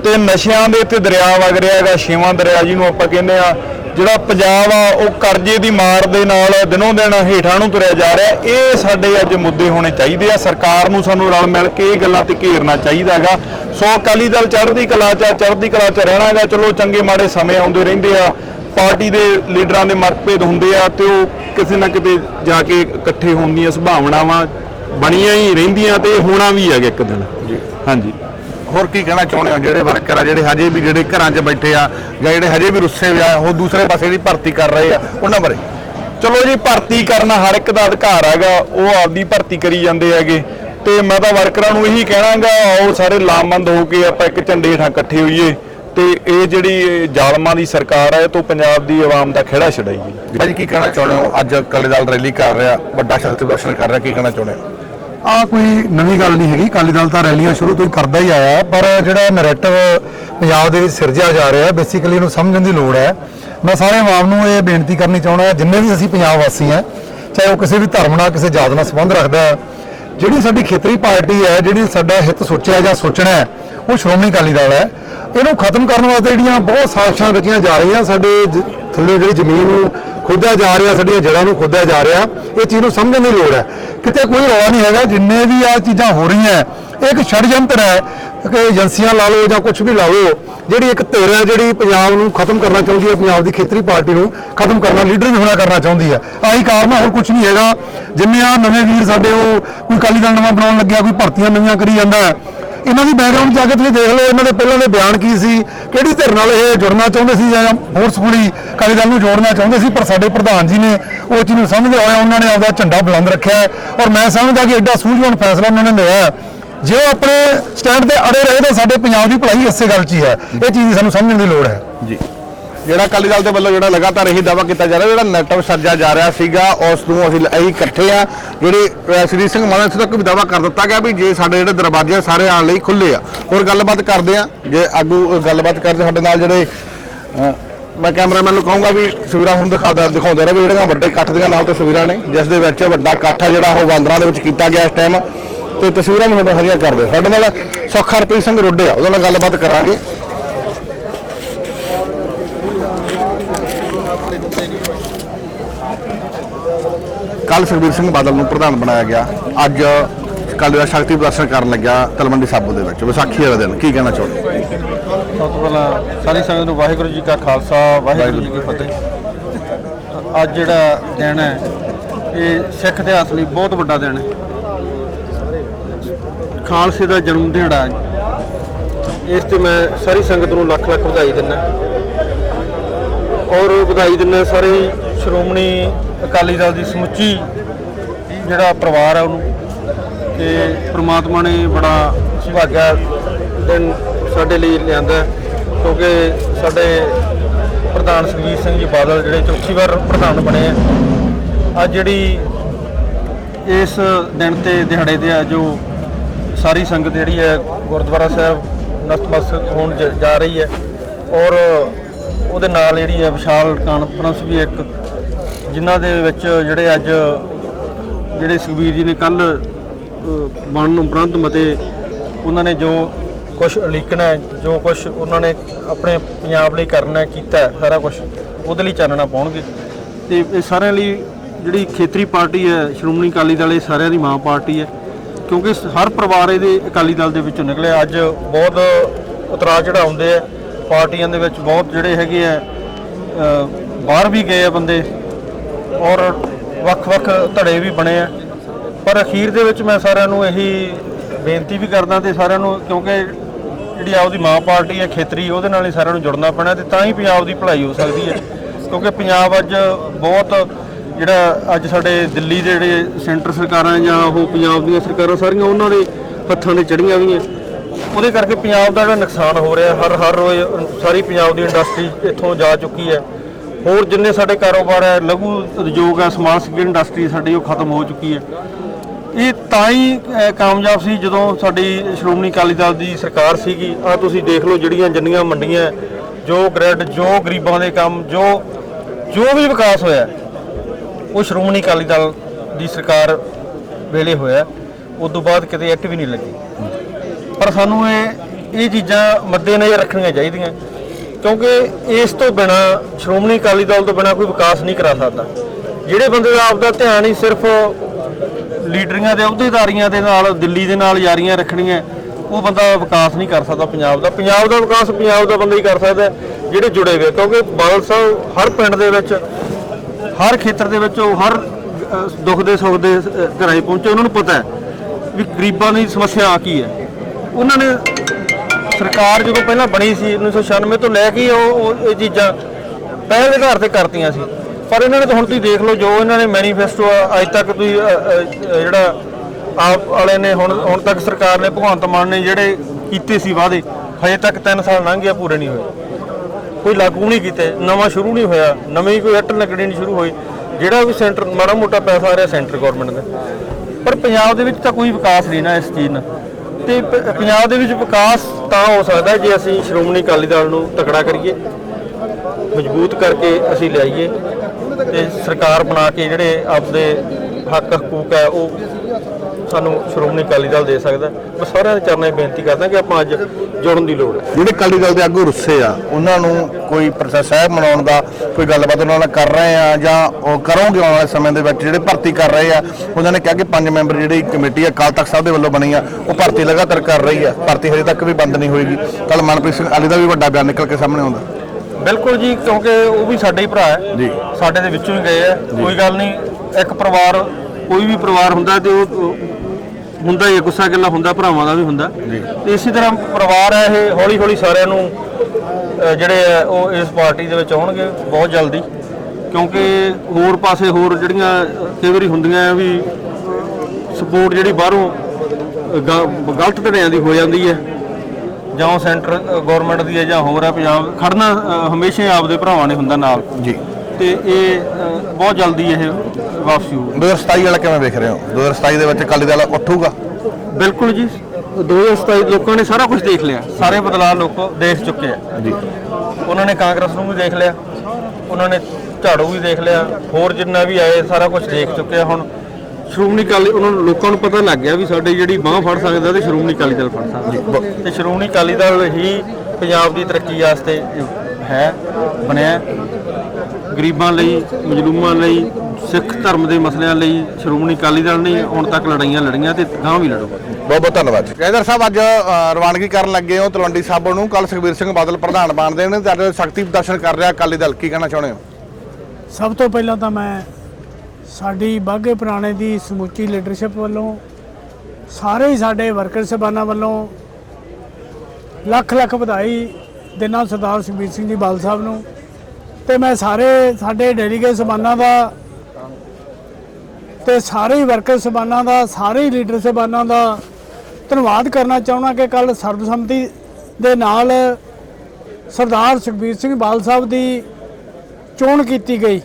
S4: ਤੇ ਨਸ਼ਿਆਂ ਦੇ ਤੇ ਦਰਿਆ ਵਗ ਰਿਹਾ ਹੈਗਾ, ਛੇਵਾਂ ਦਰਿਆ ਜਿਹਨੂੰ ਆਪਾਂ ਕਹਿੰਦੇ ਆ। ਜਿਹੜਾ ਪੰਜਾਬ ਆ ਉਹ ਕਰਜ਼ੇ ਦੀ ਮਾਰ ਦੇ ਨਾਲ ਦਿਨੋਂ ਦਿਨ ਹੇਠਾਂ ਨੂੰ ਤੁਰਿਆ ਜਾ ਰਿਹਾ। ਇਹ ਸਾਡੇ ਅੱਜ ਮੁੱਦੇ ਹੋਣੇ ਚਾਹੀਦੇ ਆ। ਸਰਕਾਰ ਨੂੰ ਸਾਨੂੰ ਰਲ ਮਿਲ ਕੇ ਇਹ ਗੱਲਾਂ ਤੇ ਘੇਰਨਾ ਚਾਹੀਦਾ ਹੈਗਾ। ਸੋ ਅਕਾਲੀ ਦਲ ਚੜ੍ਹਦੀ ਕਲਾ ਚ ਚੜ੍ਹਦੀ ਕਲਾ ਚ ਰਹਿਣਾ ਹੈਗਾ। ਚਲੋ ਚੰਗੇ ਮਾੜੇ ਸਮੇਂ ਆਉਂਦੇ ਰਹਿੰਦੇ ਆ। ਪਾਰਟੀ ਦੇ ਲੀਡਰਾਂ ਦੇ ਮਤਭੇਦ ਹੁੰਦੇ ਆ ਤੇ ਉਹ ਕਿਸੇ ਨਾ ਕਿਤੇ ਜਾ ਕੇ ਇਕੱਠੇ ਹੋਣ ਦੀਆਂ ਸੰਭਾਵਨਾਵਾਂ ਬਣੀਆਂ ਹੀ ਰਹਿੰਦੀਆਂ ਤੇ ਹੋਣਾ ਵੀ ਹੈਗਾ ਇੱਕ ਦਿਨ। ਹਾਂਜੀ।
S2: ਹੋਰ ਕੀ ਕਹਿਣਾ ਚਾਹੁੰਦੇ ਹੋ? ਜਿਹੜੇ ਵਰਕਰ ਆ, ਜਿਹੜੇ ਹਜੇ ਵੀ ਜਿਹੜੇ ਘਰਾਂ 'ਚ ਬੈਠੇ ਆ ਜਾਂ ਜਿਹੜੇ ਹਜੇ ਵੀ ਰੁੱਸੇ ਹੋਏ ਆ, ਉਹ ਦੂਸਰੇ ਪਾਸੇ ਜਿਹੜੀ ਭਰਤੀ ਕਰ ਰਹੇ ਆ, ਉਹਨਾਂ ਬਾਰੇ।
S4: ਚਲੋ ਜੀ, ਭਰਤੀ ਕਰਨਾ ਹਰ ਇੱਕ ਦਾ ਅਧਿਕਾਰ ਹੈਗਾ, ਉਹ ਆਪਦੀ ਭਰਤੀ ਕਰੀ ਜਾਂਦੇ ਹੈਗੇ। ਤੇ ਮੈਂ ਤਾਂ ਵਰਕਰਾਂ ਨੂੰ ਇਹੀ ਕਹਿਣਾਗਾ, ਆਓ ਸਾਰੇ ਲਾਮਬੰਦ ਹੋ ਕੇ ਆਪਾਂ ਇੱਕ ਝੰਡੇ ਹੇਠਾਂ ਇਕੱਠੇ ਹੋਈਏ। ਤੇ ਇਹ ਜਿਹੜੀ ਜ਼ਾਲਮਾਂ ਦੀ ਸਰਕਾਰ ਹੈ ਇਹ ਤੋਂ ਪੰਜਾਬ ਦੀ ਆਵਾਮ ਦਾ ਖਿਹੜਾ ਛਡਾਈਏ
S2: ਭਾਜੀ ਕੀ ਕਹਿਣਾ ਚਾਹੁੰਦੇ ਹੋ? ਅੱਜ ਅਕਾਲੀ ਦਲ ਰੈਲੀ ਕਰ ਰਿਹਾ, ਵੱਡਾ ਸ਼ਕਤੀ ਪ੍ਰਦਰਸ਼ਨ ਕਰ ਰਿਹਾ, ਕੀ ਕਹਿਣਾ ਚਾਹੁੰਦੇ ਹੋ?
S5: ਆ ਕੋਈ ਨਵੀਂ ਗੱਲ ਨਹੀਂ ਹੈਗੀ, ਅਕਾਲੀ ਦਲ ਤਾਂ ਰੈਲੀਆਂ ਸ਼ੁਰੂ ਤੋਂ ਹੀ ਕਰਦਾ ਹੀ ਆਇਆ ਪਰ ਜਿਹੜਾ ਨੈਰੇਟਿਵ ਪੰਜਾਬ ਦੇ ਵਿੱਚ ਸਿਰਜਿਆ ਜਾ ਰਿਹਾ ਬੇਸਿਕਲੀ ਇਹਨੂੰ ਸਮਝਣ ਦੀ ਲੋੜ ਹੈ। ਮੈਂ ਸਾਰੇ ਆਵਾਮ ਨੂੰ ਇਹ ਬੇਨਤੀ ਕਰਨੀ ਚਾਹੁੰਦਾ ਜਿੰਨੇ ਵੀ ਅਸੀਂ ਪੰਜਾਬ ਵਾਸੀ ਹਾਂ, ਚਾਹੇ ਉਹ ਕਿਸੇ ਵੀ ਧਰਮ ਨਾਲ, ਕਿਸੇ ਜਾਤ ਨਾਲ ਸੰਬੰਧ ਰੱਖਦਾ ਜਿਹੜੀ ਸਾਡੀ ਖੇਤਰੀ ਪਾਰਟੀ ਹੈ, ਜਿਹੜੀ ਸਾਡਾ ਹਿੱਤ ਸੋਚਿਆ ਜਾਂ ਸੋਚਣਾ ਹੈ ਉਹ ਸ਼੍ਰੋਮਣੀ ਅਕਾਲੀ ਦਲ ਹੈ। ਇਹਨੂੰ ਖਤਮ ਕਰਨ ਵਾਸਤੇ ਜਿਹੜੀਆਂ ਬਹੁਤ ਸਾਜ਼ਿਸ਼ਾਂ ਰਚੀਆਂ ਜਾ ਰਹੀਆਂ, ਸਾਡੇ ਜ- ਥੱਲੇ ਜਿਹੜੀ ਜ਼ਮੀਨ ਨੂੰ ਖੋਦਿਆ ਜਾ ਰਿਹਾ, ਸਾਡੀਆਂ ਜੜ੍ਹਾਂ ਨੂੰ ਖੋਦਿਆ ਜਾ ਰਿਹਾ, ਇਹ ਚੀਜ਼ ਨੂੰ ਸਮਝਣ ਦੀ ਲੋੜ ਹੈ। ਕਿਤੇ ਕੋਈ ਰੌਲਾ ਨਹੀਂ ਹੈਗਾ, ਜਿੰਨੇ ਵੀ ਆ ਚੀਜ਼ਾਂ ਹੋ ਰਹੀਆਂ, ਇਹ ਇੱਕ ਛੜਯੰਤਰ ਹੈ ਕਿ ਏਜੰਸੀਆਂ ਲਾ ਲਓ ਜਾਂ ਕੁਝ ਵੀ ਲਾ ਲਓ, ਜਿਹੜੀ ਇੱਕ ਧਿਰ ਹੈ, ਜਿਹੜੀ ਪੰਜਾਬ ਨੂੰ ਖਤਮ ਕਰਨਾ ਚਾਹੁੰਦੀ ਹੈ, ਪੰਜਾਬ ਦੀ ਖੇਤਰੀ ਪਾਰਟੀ ਨੂੰ ਖਤਮ ਕਰਨਾ, ਲੀਡਰ ਵੀ ਹੋਣਾ ਕਰਨਾ ਚਾਹੁੰਦੀ ਹੈ। ਆਹੀ ਕਾਰਨ ਹੈ, ਹੋਰ ਕੁਝ ਨਹੀਂ ਹੈਗਾ। ਜਿੰਨੇ ਆ ਨਵੇਂ ਵੀਰ ਸਾਡੇ ਉਹ ਕੋਈ ਅਕਾਲੀ ਦਲ ਨਵਾਂ ਬਣਾਉਣ ਲੱਗਿਆ, ਕੋਈ ਭਰਤੀਆਂ ਨਵੀਆਂ ਕਰੀ ਜਾਂਦਾ ਇਹਨਾਂ ਦੀ ਬੈਕਗ੍ਰਾਉਂਡ ਜਾ ਕੇ ਤੁਸੀਂ ਦੇਖ ਲਓ, ਇਹਨਾਂ ਦੇ ਪਹਿਲਾਂ ਦੇ ਬਿਆਨ ਕੀ ਸੀ, ਕਿਹੜੀ ਧਿਰ ਨਾਲ ਇਹ ਜੁੜਨਾ ਚਾਹੁੰਦੇ ਸੀ ਜਾਂ ਹੋਰ ਫੋਰਸਫੁਲੀ ਅਕਾਲੀ ਦਲ ਨੂੰ ਜੋੜਨਾ ਚਾਹੁੰਦੇ ਸੀ, ਪਰ ਸਾਡੇ ਪ੍ਰਧਾਨ ਜੀ ਨੇ ਉਹ ਚੀਜ਼ ਨੂੰ ਸਮਝਦੇ ਹੋਏ ਉਹਨਾਂ ਨੇ ਆਪਦਾ ਝੰਡਾ ਬੁਲੰਦ ਰੱਖਿਆ ਔਰ ਮੈਂ ਸਮਝਦਾ ਕਿ ਐਡਾ ਸੂਝਵਾਨ ਫੈਸਲਾ ਉਹਨਾਂ ਨੇ ਲਿਆ ਜੇ ਉਹ ਆਪਣੇ ਸਟੈਂਡ ਤੇ ਅੜੇ ਰਹੇ ਤਾਂ ਸਾਡੇ ਪੰਜਾਬ ਦੀ ਭਲਾਈ ਇਸੇ ਗੱਲ 'ਚ ਹੀ ਹੈ। ਇਹ ਚੀਜ਼ ਸਾਨੂੰ ਸਮਝਣ ਦੀ ਲੋੜ ਹੈ।
S2: ਜੀ। ਜਿਹੜਾ ਅਕਾਲੀ ਦਲ ਦੇ ਵੱਲੋਂ ਜਿਹੜਾ ਲਗਾਤਾਰ ਇਹੀ ਦਾਵਾ ਕੀਤਾ ਜਾ ਰਿਹਾ ਜਿਹੜਾ ਨੈਟਵਰਕ ਸਰਜਾ ਜਾ ਰਿਹਾ ਸੀਗਾ ਉਸ ਨੂੰ ਅਸੀਂ ਅਸੀਂ ਇਕੱਠੇ ਆ। ਜਿਹੜੇ ਅਹ, ਸ੍ਰੀ ਸਿੰਘ ਮਾਨ ਇਸ ਤੱਕ ਵੀ ਦਾਵਾ ਕਰ ਦਿੱਤਾ ਗਿਆ ਵੀ ਜੇ ਸਾਡੇ ਜਿਹੜੇ ਦਰਵਾਜ਼ੇ ਆ ਸਾਰੇ ਆਉਣ ਲਈ ਖੁੱਲੇ ਆ। ਹੋਰ ਗੱਲਬਾਤ ਕਰਦੇ ਆ। ਜੇ ਆਗੂ ਗੱਲਬਾਤ ਕਰਦੇ ਸਾਡੇ ਨਾਲ ਜਿਹੜੇ ਮੈਂ ਕੈਮਰਾਮੈਨ ਨੂੰ ਕਹੂੰਗਾ ਵੀ ਤਸਵੀਰਾਂ ਹੁਣ ਦਿਖਾਉਂਦਾ ਦਿਖਾਉਂਦੇ ਰਹੇ ਵੀ ਜਿਹੜੀਆਂ ਵੱਡੇ ਇਕੱਠ ਦੀਆਂ ਨਾਲ ਤਸਵੀਰਾਂ ਨੇ ਜਿਸ ਦੇ ਵਿੱਚ ਵੱਡਾ ਇਕੱਠ ਆ ਜਿਹੜਾ ਉਹ ਬਾਂਦਰਾਂ ਦੇ ਵਿੱਚ ਕੀਤਾ ਗਿਆ ਇਸ ਟਾਈਮ ਤੇ ਤਸਵੀਰਾਂ ਵੀ ਤੁਹਾਡੇ ਹਰੀਆਂ ਕਰਦੇ ਸਾਡੇ ਨਾਲ ਸੁੱਖ ਹਰਪ੍ਰੀਤ ਸਿੰਘ ਰੋਡੇ ਆ ਉਹਦੇ ਨਾਲ ਗੱਲਬਾਤ ਕਰਾਂਗੇ। ਕੱਲ ਸੁਖਬੀਰ ਸਿੰਘ ਬਾਦਲ ਨੂੰ ਪ੍ਰਧਾਨ ਬਣਾਇਆ ਗਿਆ। ਅੱਜ ਕੱਲ ਦਾ ਸ਼ਕਤੀ ਪ੍ਰਦਰਸ਼ਨ ਕਰਨ ਲੱਗਿਆ ਤਲਵੰਡੀ ਸਾਬੋ ਦੇ ਵਿੱਚ ਵਿਸਾਖੀ ਵਾਲੇ ਦਿਨ। ਕੀ ਕਹਿਣਾ ਚਾਹੁੰਦੇ
S6: ਸਭ ਤੋਂ ਪਹਿਲਾਂ ਸਾਰੀ ਸੰਗਤ ਨੂੰ ਵਾਹਿਗੁਰੂ ਜੀ ਕਾ ਖਾਲਸਾ ਵਾਹਿਗੁਰੂ ਜੀ ਕੀ ਫਤਿਹ। ਅੱਜ ਜਿਹੜਾ ਦਿਨ ਹੈ ਇਹ ਸਿੱਖ ਇਤਿਹਾਸ ਲਈ ਬਹੁਤ ਵੱਡਾ ਦਿਨ ਹੈ। ਖਾਲਸੇ ਦਾ ਜਨਮ ਦਿਹਾੜਾ ਇਸ ਤੇ ਮੈਂ ਸਾਰੀ ਸੰਗਤ ਨੂੰ ਲੱਖ ਲੱਖ ਵਧਾਈ ਦਿੰਦਾ। ਔਰ ਵਧਾਈ ਦਿੰਦਾ ਸਾਰੇ ਸ਼੍ਰੋਮਣੀ ਅਕਾਲੀ ਦਲ ਦੀ ਸਮੁੱਚੀ ਜਿਹੜਾ ਪਰਿਵਾਰ ਹੈ ਉਹਨੂੰ ਕਿ ਪ੍ਰਮਾਤਮਾ ਨੇ ਬੜਾ ਸੁਭਾਗਿਆ ਦਿਨ ਸਾਡੇ ਲਈ ਲਿਆਂਦਾ ਕਿਉਂਕਿ ਸਾਡੇ ਪ੍ਰਧਾਨ ਸੁਖਬੀਰ ਸਿੰਘ ਜੀ ਬਾਦਲ ਜਿਹੜੇ ਚੌਥੀ ਵਾਰ ਪ੍ਰਧਾਨ ਬਣੇ ਆ, ਅੱਜ ਜਿਹੜੀ ਇਸ ਦਿਨ ਤੇ ਦਿਹਾੜੇ ਤੇ ਆ ਜੋ ਸਾਰੀ ਸੰਗਤ ਜਿਹੜੀ ਹੈ ਗੁਰਦੁਆਰਾ ਸਾਹਿਬ ਨਤਮਸਤਕ ਹੋਣ ਜ- ਜਾ ਰਹੀ ਹੈ ਔਰ ਉਹਦੇ ਨਾਲ ਜਿਹੜੀ ਹੈ ਵਿਸ਼ਾਲ ਕਾਨਫਰੰਸ ਵੀ ਇੱਕ ਜਿਨ੍ਹਾਂ ਦੇ ਵਿੱਚ ਜਿਹੜੇ ਅੱਜ ਜਿਹੜੇ ਸੁਖਬੀਰ ਜੀ ਨੇ ਕੱਲ ਬਣਨ ਉਪਰੰਤ ਮਤੇ ਉਹਨਾਂ ਨੇ ਜੋ ਕੁਝ ਲਿਖਣਾ ਜੋ ਕੁਝ ਉਹਨਾਂ ਨੇ ਆਪਣੇ ਪੰਜਾਬ ਲਈ ਕਰਨਾ ਕੀਤਾ ਸਾਰਾ ਕੁਝ ਉਹਦੇ ਲਈ ਚਾਨਣਾ ਪਾਉਣਗੇ। ਤੇ ਇਹ ਸਾਰਿਆਂ ਲਈ ਜਿਹੜੀ ਖੇਤਰੀ ਪਾਰਟੀ ਹੈ, ਸ਼੍ਰੋਮਣੀ ਅਕਾਲੀ ਦਲ, ਇਹ ਸਾਰਿਆਂ ਦੀ ਮਾਂ ਪਾਰਟੀ ਹੈ, ਕਿਉਂਕਿ ਹਰ ਪਰਿਵਾਰ ਇਹਦੇ ਅਕਾਲੀ ਦਲ ਦੇ ਵਿੱਚੋਂ ਨਿਕਲਿਆ। ਅੱਜ ਬਹੁਤ ਉਤਰਾਅ ਚੜਾਉਂਦੇ ਆ, ਪਾਰਟੀਆਂ ਦੇ ਵਿੱਚ ਬਹੁਤ ਜਿਹੜੇ ਹੈਗੇ ਆ ਬਾਹਰ ਵੀ ਗਏ ਆ ਬੰਦੇ। ਔਰ ਵੱਖ-ਵੱਖ ਧੜੇ ਵੀ ਬਣੇ ਆ। ਪਰ ਅਖੀਰ ਦੇ ਵਿੱਚ ਮੈਂ ਸਾਰਿਆਂ ਨੂੰ ਇਹੀ ਬੇਨਤੀ ਵੀ ਕਰਦਾ ਤੇ ਸਾਰਿਆਂ ਨੂੰ ਕਿਉਂਕਿ ਜਿਹੜੀ ਆਪਦੀ ਮਾਂ ਪਾਰਟੀ ਹੈ ਖੇਤਰੀ, ਉਹਦੇ ਨਾਲ ਹੀ ਸਾਰਿਆਂ ਨੂੰ ਜੁੜਨਾ ਪੈਣਾ ਤੇ ਤਾਂ ਹੀ ਪੰਜਾਬ ਦੀ ਭਲਾਈ ਹੋ ਸਕਦੀ ਹੈ। ਕਿਉਂਕਿ ਪੰਜਾਬ ਅੱਜ ਬਹੁਤ ਜਿਹੜਾ ਅੱਜ ਸਾਡੇ ਦਿੱਲੀ ਦੇ ਜਿਹੜੇ ਸੈਂਟਰ ਸਰਕਾਰਾਂ ਜਾਂ ਉਹ ਪੰਜਾਬ ਦੀਆਂ ਸਰਕਾਰਾਂ ਸਾਰੀਆਂ ਉਹਨਾਂ ਦੇ ਹੱਥਾਂ ਦੇ ਚੜੀਆਂ ਵੀ ਹੈ ਉਹਦੇ ਕਰਕੇ ਪੰਜਾਬ ਦਾ ਜਿਹੜਾ ਨੁਕਸਾਨ ਹੋ ਰਿਹਾ ਹਰ ਹਰ ਰੋਜ਼ ਸਾਰੀ ਪੰਜਾਬ ਦੀ ਇੰਡਸਟਰੀ ਇੱਥੋਂ ਜਾ ਚੁੱਕੀ ਹੈ। ਹੋਰ ਜਿੰਨੇ ਸਾਡੇ ਕਾਰੋਬਾਰ ਹੈ, ਲਘੂ ਉਦਯੋਗ ਹੈ ਸਮਾਲ ਸਕੇਲ ਇੰਡਸਟਰੀ ਸਾਡੀ ਉਹ ਖਤਮ ਹੋ ਚੁੱਕੀ ਹੈ। ਇਹ ਤਾਂ ਹੀ ਕਾਮਯਾਬ ਸੀ ਜਦੋਂ ਸਾਡੀ ਸ਼੍ਰੋਮਣੀ ਅਕਾਲੀ ਦਲ ਦੀ ਸਰਕਾਰ ਸੀਗੀ। ਆ ਤੁਸੀਂ ਦੇਖ ਲਓ ਜਿਹੜੀਆਂ ਜੰਨੀਆਂ ਮੰਡੀਆਂ ਜੋ ਗ੍ਰਿਡ ਜੋ ਗਰੀਬਾਂ ਦੇ ਕੰਮ, ਜੋ ਜੋ ਵੀ ਵਿਕਾਸ ਹੋਇਆ ਉਹ ਸ਼੍ਰੋਮਣੀ ਅਕਾਲੀ ਦਲ ਦੀ ਸਰਕਾਰ ਵੇਲੇ ਹੋਇਆ ਉਸ ਤੋਂ ਬਾਅਦ ਕਿਤੇ ਐਕਟ ਵੀ ਨਹੀਂ ਲੱਗੀ। ਪਰ ਸਾਨੂੰ ਇਹ ਇਹ ਚੀਜ਼ਾਂ ਮੱਦੇਨਜ਼ਰ ਰੱਖਣੀਆਂ ਚਾਹੀਦੀਆਂ। ਕਿਉਂਕਿ ਇਸ ਤੋਂ ਬਿਨਾ ਸ਼੍ਰੋਮਣੀ ਅਕਾਲੀ ਦਲ ਤੋਂ ਬਿਨਾ ਕੋਈ ਵਿਕਾਸ ਨਹੀਂ ਕਰਾ ਸਕਦਾ। ਜਿਹੜੇ ਬੰਦੇ ਦਾ ਆਪਦਾ ਧਿਆਨ ਹੀ ਸਿਰਫ ਲੀਡਰੀਆਂ ਦੇ ਅਹੁਦੇਦਾਰੀਆਂ ਦੇ ਨਾਲ ਦਿੱਲੀ ਦੇ ਨਾਲ ਯਾਰੀਆਂ ਰੱਖਣੀਆਂ ਉਹ ਬੰਦਾ ਵਿਕਾਸ ਨਹੀਂ ਕਰ ਸਕਦਾ ਪੰਜਾਬ ਦਾ। ਪੰਜਾਬ ਦਾ ਵਿਕਾਸ ਪੰਜਾਬ ਦਾ ਬੰਦਾ ਹੀ ਕਰ ਸਕਦਾ ਜਿਹੜੇ ਜੁੜੇ ਹੋਏ ਕਿਉਂਕਿ ਬਾਦਲ ਸਾਹਿਬ ਹਰ ਪਿੰਡ ਦੇ ਵਿੱਚ ਹਰ ਖੇਤਰ ਦੇ ਵਿੱਚ ਉਹ ਹਰ ਦੁੱਖ ਦੇ ਸੁੱਖ ਦੇ ਅ, ਘਰਾਂ 'ਚ ਪਹੁੰਚੇ। ਉਹਨਾਂ ਨੂੰ ਪਤਾ ਹੈ ਵੀ ਗਰੀਬਾਂ ਦੀ ਸਮੱਸਿਆ ਆ ਕੀ ਹੈ। ਉਹਨਾਂ ਨੇ ਸਰਕਾਰ ਜਦੋਂ ਪਹਿਲਾਂ ਬਣੀ ਸੀ 1996 ਤੋਂ ਲੈ ਕੇ ਹੀ ਉਹ ਇਹ ਚੀਜ਼ਾਂ ਪਹਿਲ ਦੇ ਆਧਾਰ ਤੇ ਕਰਤੀਆਂ ਸੀ। ਪਰ ਇਹਨਾਂ ਨੇ ਤਾਂ ਹੁਣ ਤੁਸੀਂ ਦੇਖ ਲਓ, ਜੋ ਇਹਨਾਂ ਨੇ ਮੈਨੀਫੈਸਟੋ ਅੱਜ ਤੱਕ ਤੁਸੀਂ ਜਿਹੜਾ ਆਪ ਵਾਲੇ ਨੇ ਹੁਣ ਹੁਣ ਤੱਕ ਸਰਕਾਰ ਨੇ, ਭਗਵੰਤ ਮਾਨ ਨੇ ਜਿਹੜੇ ਕੀਤੇ ਸੀ ਵਾਅਦੇ, ਹਜੇ ਤੱਕ 3 ਸਾਲ ਲੰਘ ਗਿਆ ਪੂਰੇ ਨਹੀਂ ਹੋਏ। ਕੋਈ ਲਾਗੂ ਨਹੀਂ ਕੀਤੇ, ਨਵਾਂ ਸ਼ੁਰੂ ਨਹੀਂ ਹੋਇਆ, ਨਵੀਂ ਕੋਈ ਅੱਟ ਲੱਗਣੀ ਨਹੀਂ ਸ਼ੁਰੂ ਹੋਈ। ਜਿਹੜਾ ਵੀ ਸੈਂਟਰ, ਮਾੜਾ ਮੋਟਾ ਪੈਸਾ ਆ ਰਿਹਾ ਸੈਂਟਰ ਗਵਰਨਮੈਂਟ ਦਾ। ਪਰ ਪੰਜਾਬ ਦੇ ਵਿੱਚ ਤਾਂ ਕੋਈ ਵਿਕਾਸ ਨਹੀਂ ਨਾ ਇਸ ਚੀਜ਼ ਨਾਲ। ਤੇ ਪ- ਪੰਜਾਬ ਦੇ ਵਿੱਚ ਵਿਕਾਸ ਤਾਂ ਹੋ ਸਕਦਾ ਜੇ ਅਸੀਂ ਸ਼੍ਰੋਮਣੀ ਅਕਾਲੀ ਦਲ ਨੂੰ ਤਕੜਾ ਕਰੀਏ, ਮਜ਼ਬੂਤ ਕਰਕੇ ਅਸੀਂ ਲਿਆਈਏ ਤੇ ਸਰਕਾਰ ਬਣਾ ਕੇ ਜਿਹੜੇ ਆਪਦੇ ਹੱਕ ਹਕੂਕ ਹੈ ਉਹ ਸਾਨੂੰ ਸ਼੍ਰੋਮਣੀ ਅਕਾਲੀ ਦਲ ਦੇ ਸਕਦਾ। ਮੈਂ ਸਾਰਿਆਂ ਦੇ ਚਰਨਾਂ 'ਚ ਬੇਨਤੀ ਕਰਦਾ ਕਿ ਆਪਾਂ ਅੱਜ ਜੁੜਨ ਦੀ ਲੋੜ ਹੈ।
S2: ਜਿਹੜੇ ਅਕਾਲੀ ਦਲ ਦੇ ਆਗੂ ਰੁੱਸੇ ਆ ਉਹਨਾਂ ਨੂੰ ਕੋਈ ਪ੍ਰੋਸੈਸ ਹੈ ਮਨਾਉਣ ਦਾ ਕੋਈ ਗੱਲਬਾਤ ਉਹਨਾਂ ਨਾਲ ਕਰ ਰਹੇ ਆ ਜਾਂ ਉਹ ਕਰੋਗੇ ਆਉਣ ਵਾਲੇ ਸਮੇਂ ਦੇ ਵਿੱਚ ਜਿਹੜੇ ਭਰਤੀ ਕਰ ਰਹੇ ਆ ਉਹਨਾਂ ਨੇ ਕਿਹਾ ਕਿ ਪੰਜ ਮੈਂਬਰ ਜਿਹੜੀ ਕਮੇਟੀ ਆ ਅਕਾਲ ਤਖਤ ਸਾਹਿਬ ਦੇ ਵੱਲੋਂ ਬਣੀ ਆ ਉਹ ਭਰਤੀ ਲਗਾਤਾਰ ਕਰ ਰਹੀ ਆ। ਭਰਤੀ ਹਜੇ ਤੱਕ ਵੀ ਬੰਦ ਨਹੀਂ ਹੋਏਗੀ। ਕੱਲ ਮਨਪ੍ਰੀਤ ਸਿੰਘ ਆਲੀ ਦਾ ਵੀ ਵੱਡਾ ਬਿਆਨ ਨਿਕਲ ਕੇ ਸਾਹਮਣੇ ਆਉਂਦਾ।
S6: ਬਿਲਕੁਲ ਜੀ ਕਿਉਂਕਿ ਉਹ ਵੀ ਸਾਡੇ ਹੀ ਭਰਾ ਹੈ।
S2: ਜੀ।
S6: ਸਾਡੇ ਦੇ ਵਿੱਚੋਂ ਹੀ ਗਏ ਆ। ਕੋਈ ਗੱਲ ਨਹੀਂ ਇੱਕ ਪਰਿਵਾਰ ਕੋਈ ਵੀ ਪਰਿਵਾਰ ਹੁੰਦਾ ਤੇ ਉਹ ਹੁੰਦਾ ਹੀ ਗੁੱਸਾ ਗਿੱਲਾ ਹੁੰਦਾ ਭਰਾਵਾਂ ਦਾ ਵੀ ਹੁੰਦਾ। ਤੇ ਇਸੇ ਤਰ੍ਹਾਂ ਪਰਿਵਾਰ ਹੈ ਇਹ ਹੌਲੀ ਹੌਲੀ ਸਾਰਿਆਂ ਨੂੰ ਜਿਹੜੇ ਆ ਉਹ ਇਸ ਪਾਰਟੀ ਦੇ ਵਿੱਚ ਆਉਣਗੇ ਬਹੁਤ ਜਲਦੀ। ਕਿਉਂਕਿ ਹੋਰ ਪਾਸੇ ਹੋਰ ਜਿਹੜੀਆਂ ਕਈ ਵਾਰੀ ਹੁੰਦੀਆਂ ਵੀ ਸਪੋਰਟ ਜਿਹੜੀ ਬਾਹਰੋਂ ਗਲਤ ਧੜਿਆਂ ਦੀ ਹੋ ਜਾਂਦੀ ਹੈ। ਜਾਂ ਸੈਂਟਰ ਗਵਰਨਮੈਂਟ ਦੀ ਹੈ ਜਾਂ ਹੋਰ ਹੈ ਪੰਜਾਬ ਖੜਨਾ ਹਮੇਸ਼ਾ ਆਪਦੇ ਭਰਾਵਾਂ ਨੇ ਹੁੰਦਾ ਨਾਲ।
S2: ਜੀ।
S6: ਤੇ ਇਹ ਅ, ਬਹੁਤ ਜਲਦੀ ਇਹ ਵਾਪਸੀ ਹੋਊ
S2: 2027 ਵਾਲਾ ਕਿਵੇਂ ਵੇਖ ਰਹੇ ਹੋ? 2027 ਦੇ ਵਿੱਚ ਅਕਾਲੀ ਦਲ ਉੱਠੂਗਾ?
S6: ਬਿਲਕੁਲ ਜੀ। 2027 ਲੋਕਾਂ ਨੇ ਸਾਰਾ ਕੁਝ ਦੇਖ ਲਿਆ। ਸਾਰੇ ਬਦਲਾਅ ਲੋਕ ਦੇਖ ਚੁੱਕੇ ਆ।
S2: ਜੀ।
S6: ਉਹਨਾਂ ਨੇ ਕਾਂਗਰਸ ਨੂੰ ਵੀ ਦੇਖ ਲਿਆ। ਉਹਨਾਂ ਨੇ ਝਾੜੂ ਵੀ ਦੇਖ ਲਿਆ। ਹੋਰ ਜਿੰਨਾ ਵੀ ਆਏ ਸਾਰਾ ਕੁਝ ਦੇਖ ਚੁੱਕੇ ਆ ਹੁਣ। ਸ਼੍ਰੋਮਣੀ ਅਕਾਲੀ ਉਹਨਾਂ ਨੂੰ ਲੋਕਾਂ ਨੂੰ ਪਤਾ ਲੱਗ ਗਿਆ ਵੀ ਸਾਡੀ ਜਿਹੜੀ ਬਾਹ ਫੜ ਸਕਦਾ ਤੇ ਸ਼੍ਰੋਮਣੀ ਅਕਾਲੀ ਦਲ ਫੜ ਸਕਦਾ। ਤੇ ਸ਼੍ਰੋਮਣੀ ਅਕਾਲੀ ਦਲ ਹੀ ਪੰਜਾਬ ਦੀ ਤਰੱਕੀ ਵਾਸਤੇ ਹੈ ਬਣਿਆ ਗਰੀਬਾਂ ਲਈ ਮਜਲੂਮਾਂ ਲਈ ਸਿੱਖ ਧਰਮ ਦੇ ਮਸਲਿਆਂ ਲਈ ਸ਼੍ਰੋਮਣੀ ਅਕਾਲੀ ਦਲ ਨੇ ਹੁਣ ਤੱਕ ਲੜਾਈਆਂ ਲੜੀਆਂ ਤੇ ਗਾਂ ਵੀ ਲੜੂਗਾ
S2: ਬਹੁਤ ਬਹੁਤ ਧੰਨਵਾਦ ਕੈਦਰ ਸਾਹਿਬ ਅੱਜ ਰਵਾਨਗੀ ਕਰਨ ਲੱਗੇ ਹੋ ਤਲਵੰਡੀ ਸਾਬੋ ਨੂੰ। ਕੱਲ ਸੁਖਬੀਰ ਸਿੰਘ ਬਾਦਲ ਪ੍ਰਧਾਨ ਬਣਦੇ ਨੇ ਤੇ ਅੱਜ ਸ਼ਕਤੀ ਪ੍ਰਦਰਸ਼ਨ ਕਰ ਰਿਹਾ ਅਕਾਲੀ ਦਲ। ਕੀ ਕਹਿਣਾ ਚਾਹੁੰਦੇ ਹੋ?
S1: ਸਭ ਤੋਂ ਪਹਿਲਾਂ ਤਾਂ ਮੈਂ ਸਾਡੀ ਬਾਘੇ ਪੁਰਾਣੇ ਦੀ ਸਮੁੱਚੀ ਲੀਡਰਸ਼ਿਪ ਵੱਲੋਂ ਸਾਰੇ ਹੀ ਸਾਡੇ ਵਰਕਰ ਸਭਾਨਾਂ ਵੱਲੋਂ ਲੱਖ ਲੱਖ ਵਧਾਈ ਦੇਣਾ ਸਰਦਾਰ ਸੁਖਬੀਰ ਸਿੰਘ ਜੀ ਬਾਲ ਸਾਹਿਬ ਨੂੰ। ਤੇ ਮੈਂ ਸਾਰੇ ਸਾਡੇ ਡੈਲੀਗੇਟ ਸਭਾਨਾਂ ਦਾ ਤੇ ਸਾਰੇ ਵਰਕਰ ਸਭਾਨਾਂ ਦਾ, ਸਾਰੇ ਲੀਡਰ ਸਭਾਨਾਂ ਦਾ ਧੰਨਵਾਦ ਕਰਨਾ ਚਾਹੁੰਦਾ ਕਿ ਕੱਲ ਸਰਬਸੰਮਤੀ ਦੇ ਨਾਲ ਸਰਦਾਰ ਸੁਖਬੀਰ ਸਿੰਘ ਬਾਲ ਸਾਹਿਬ ਦੀ ਚੋਣ ਕੀਤੀ ਗਈ।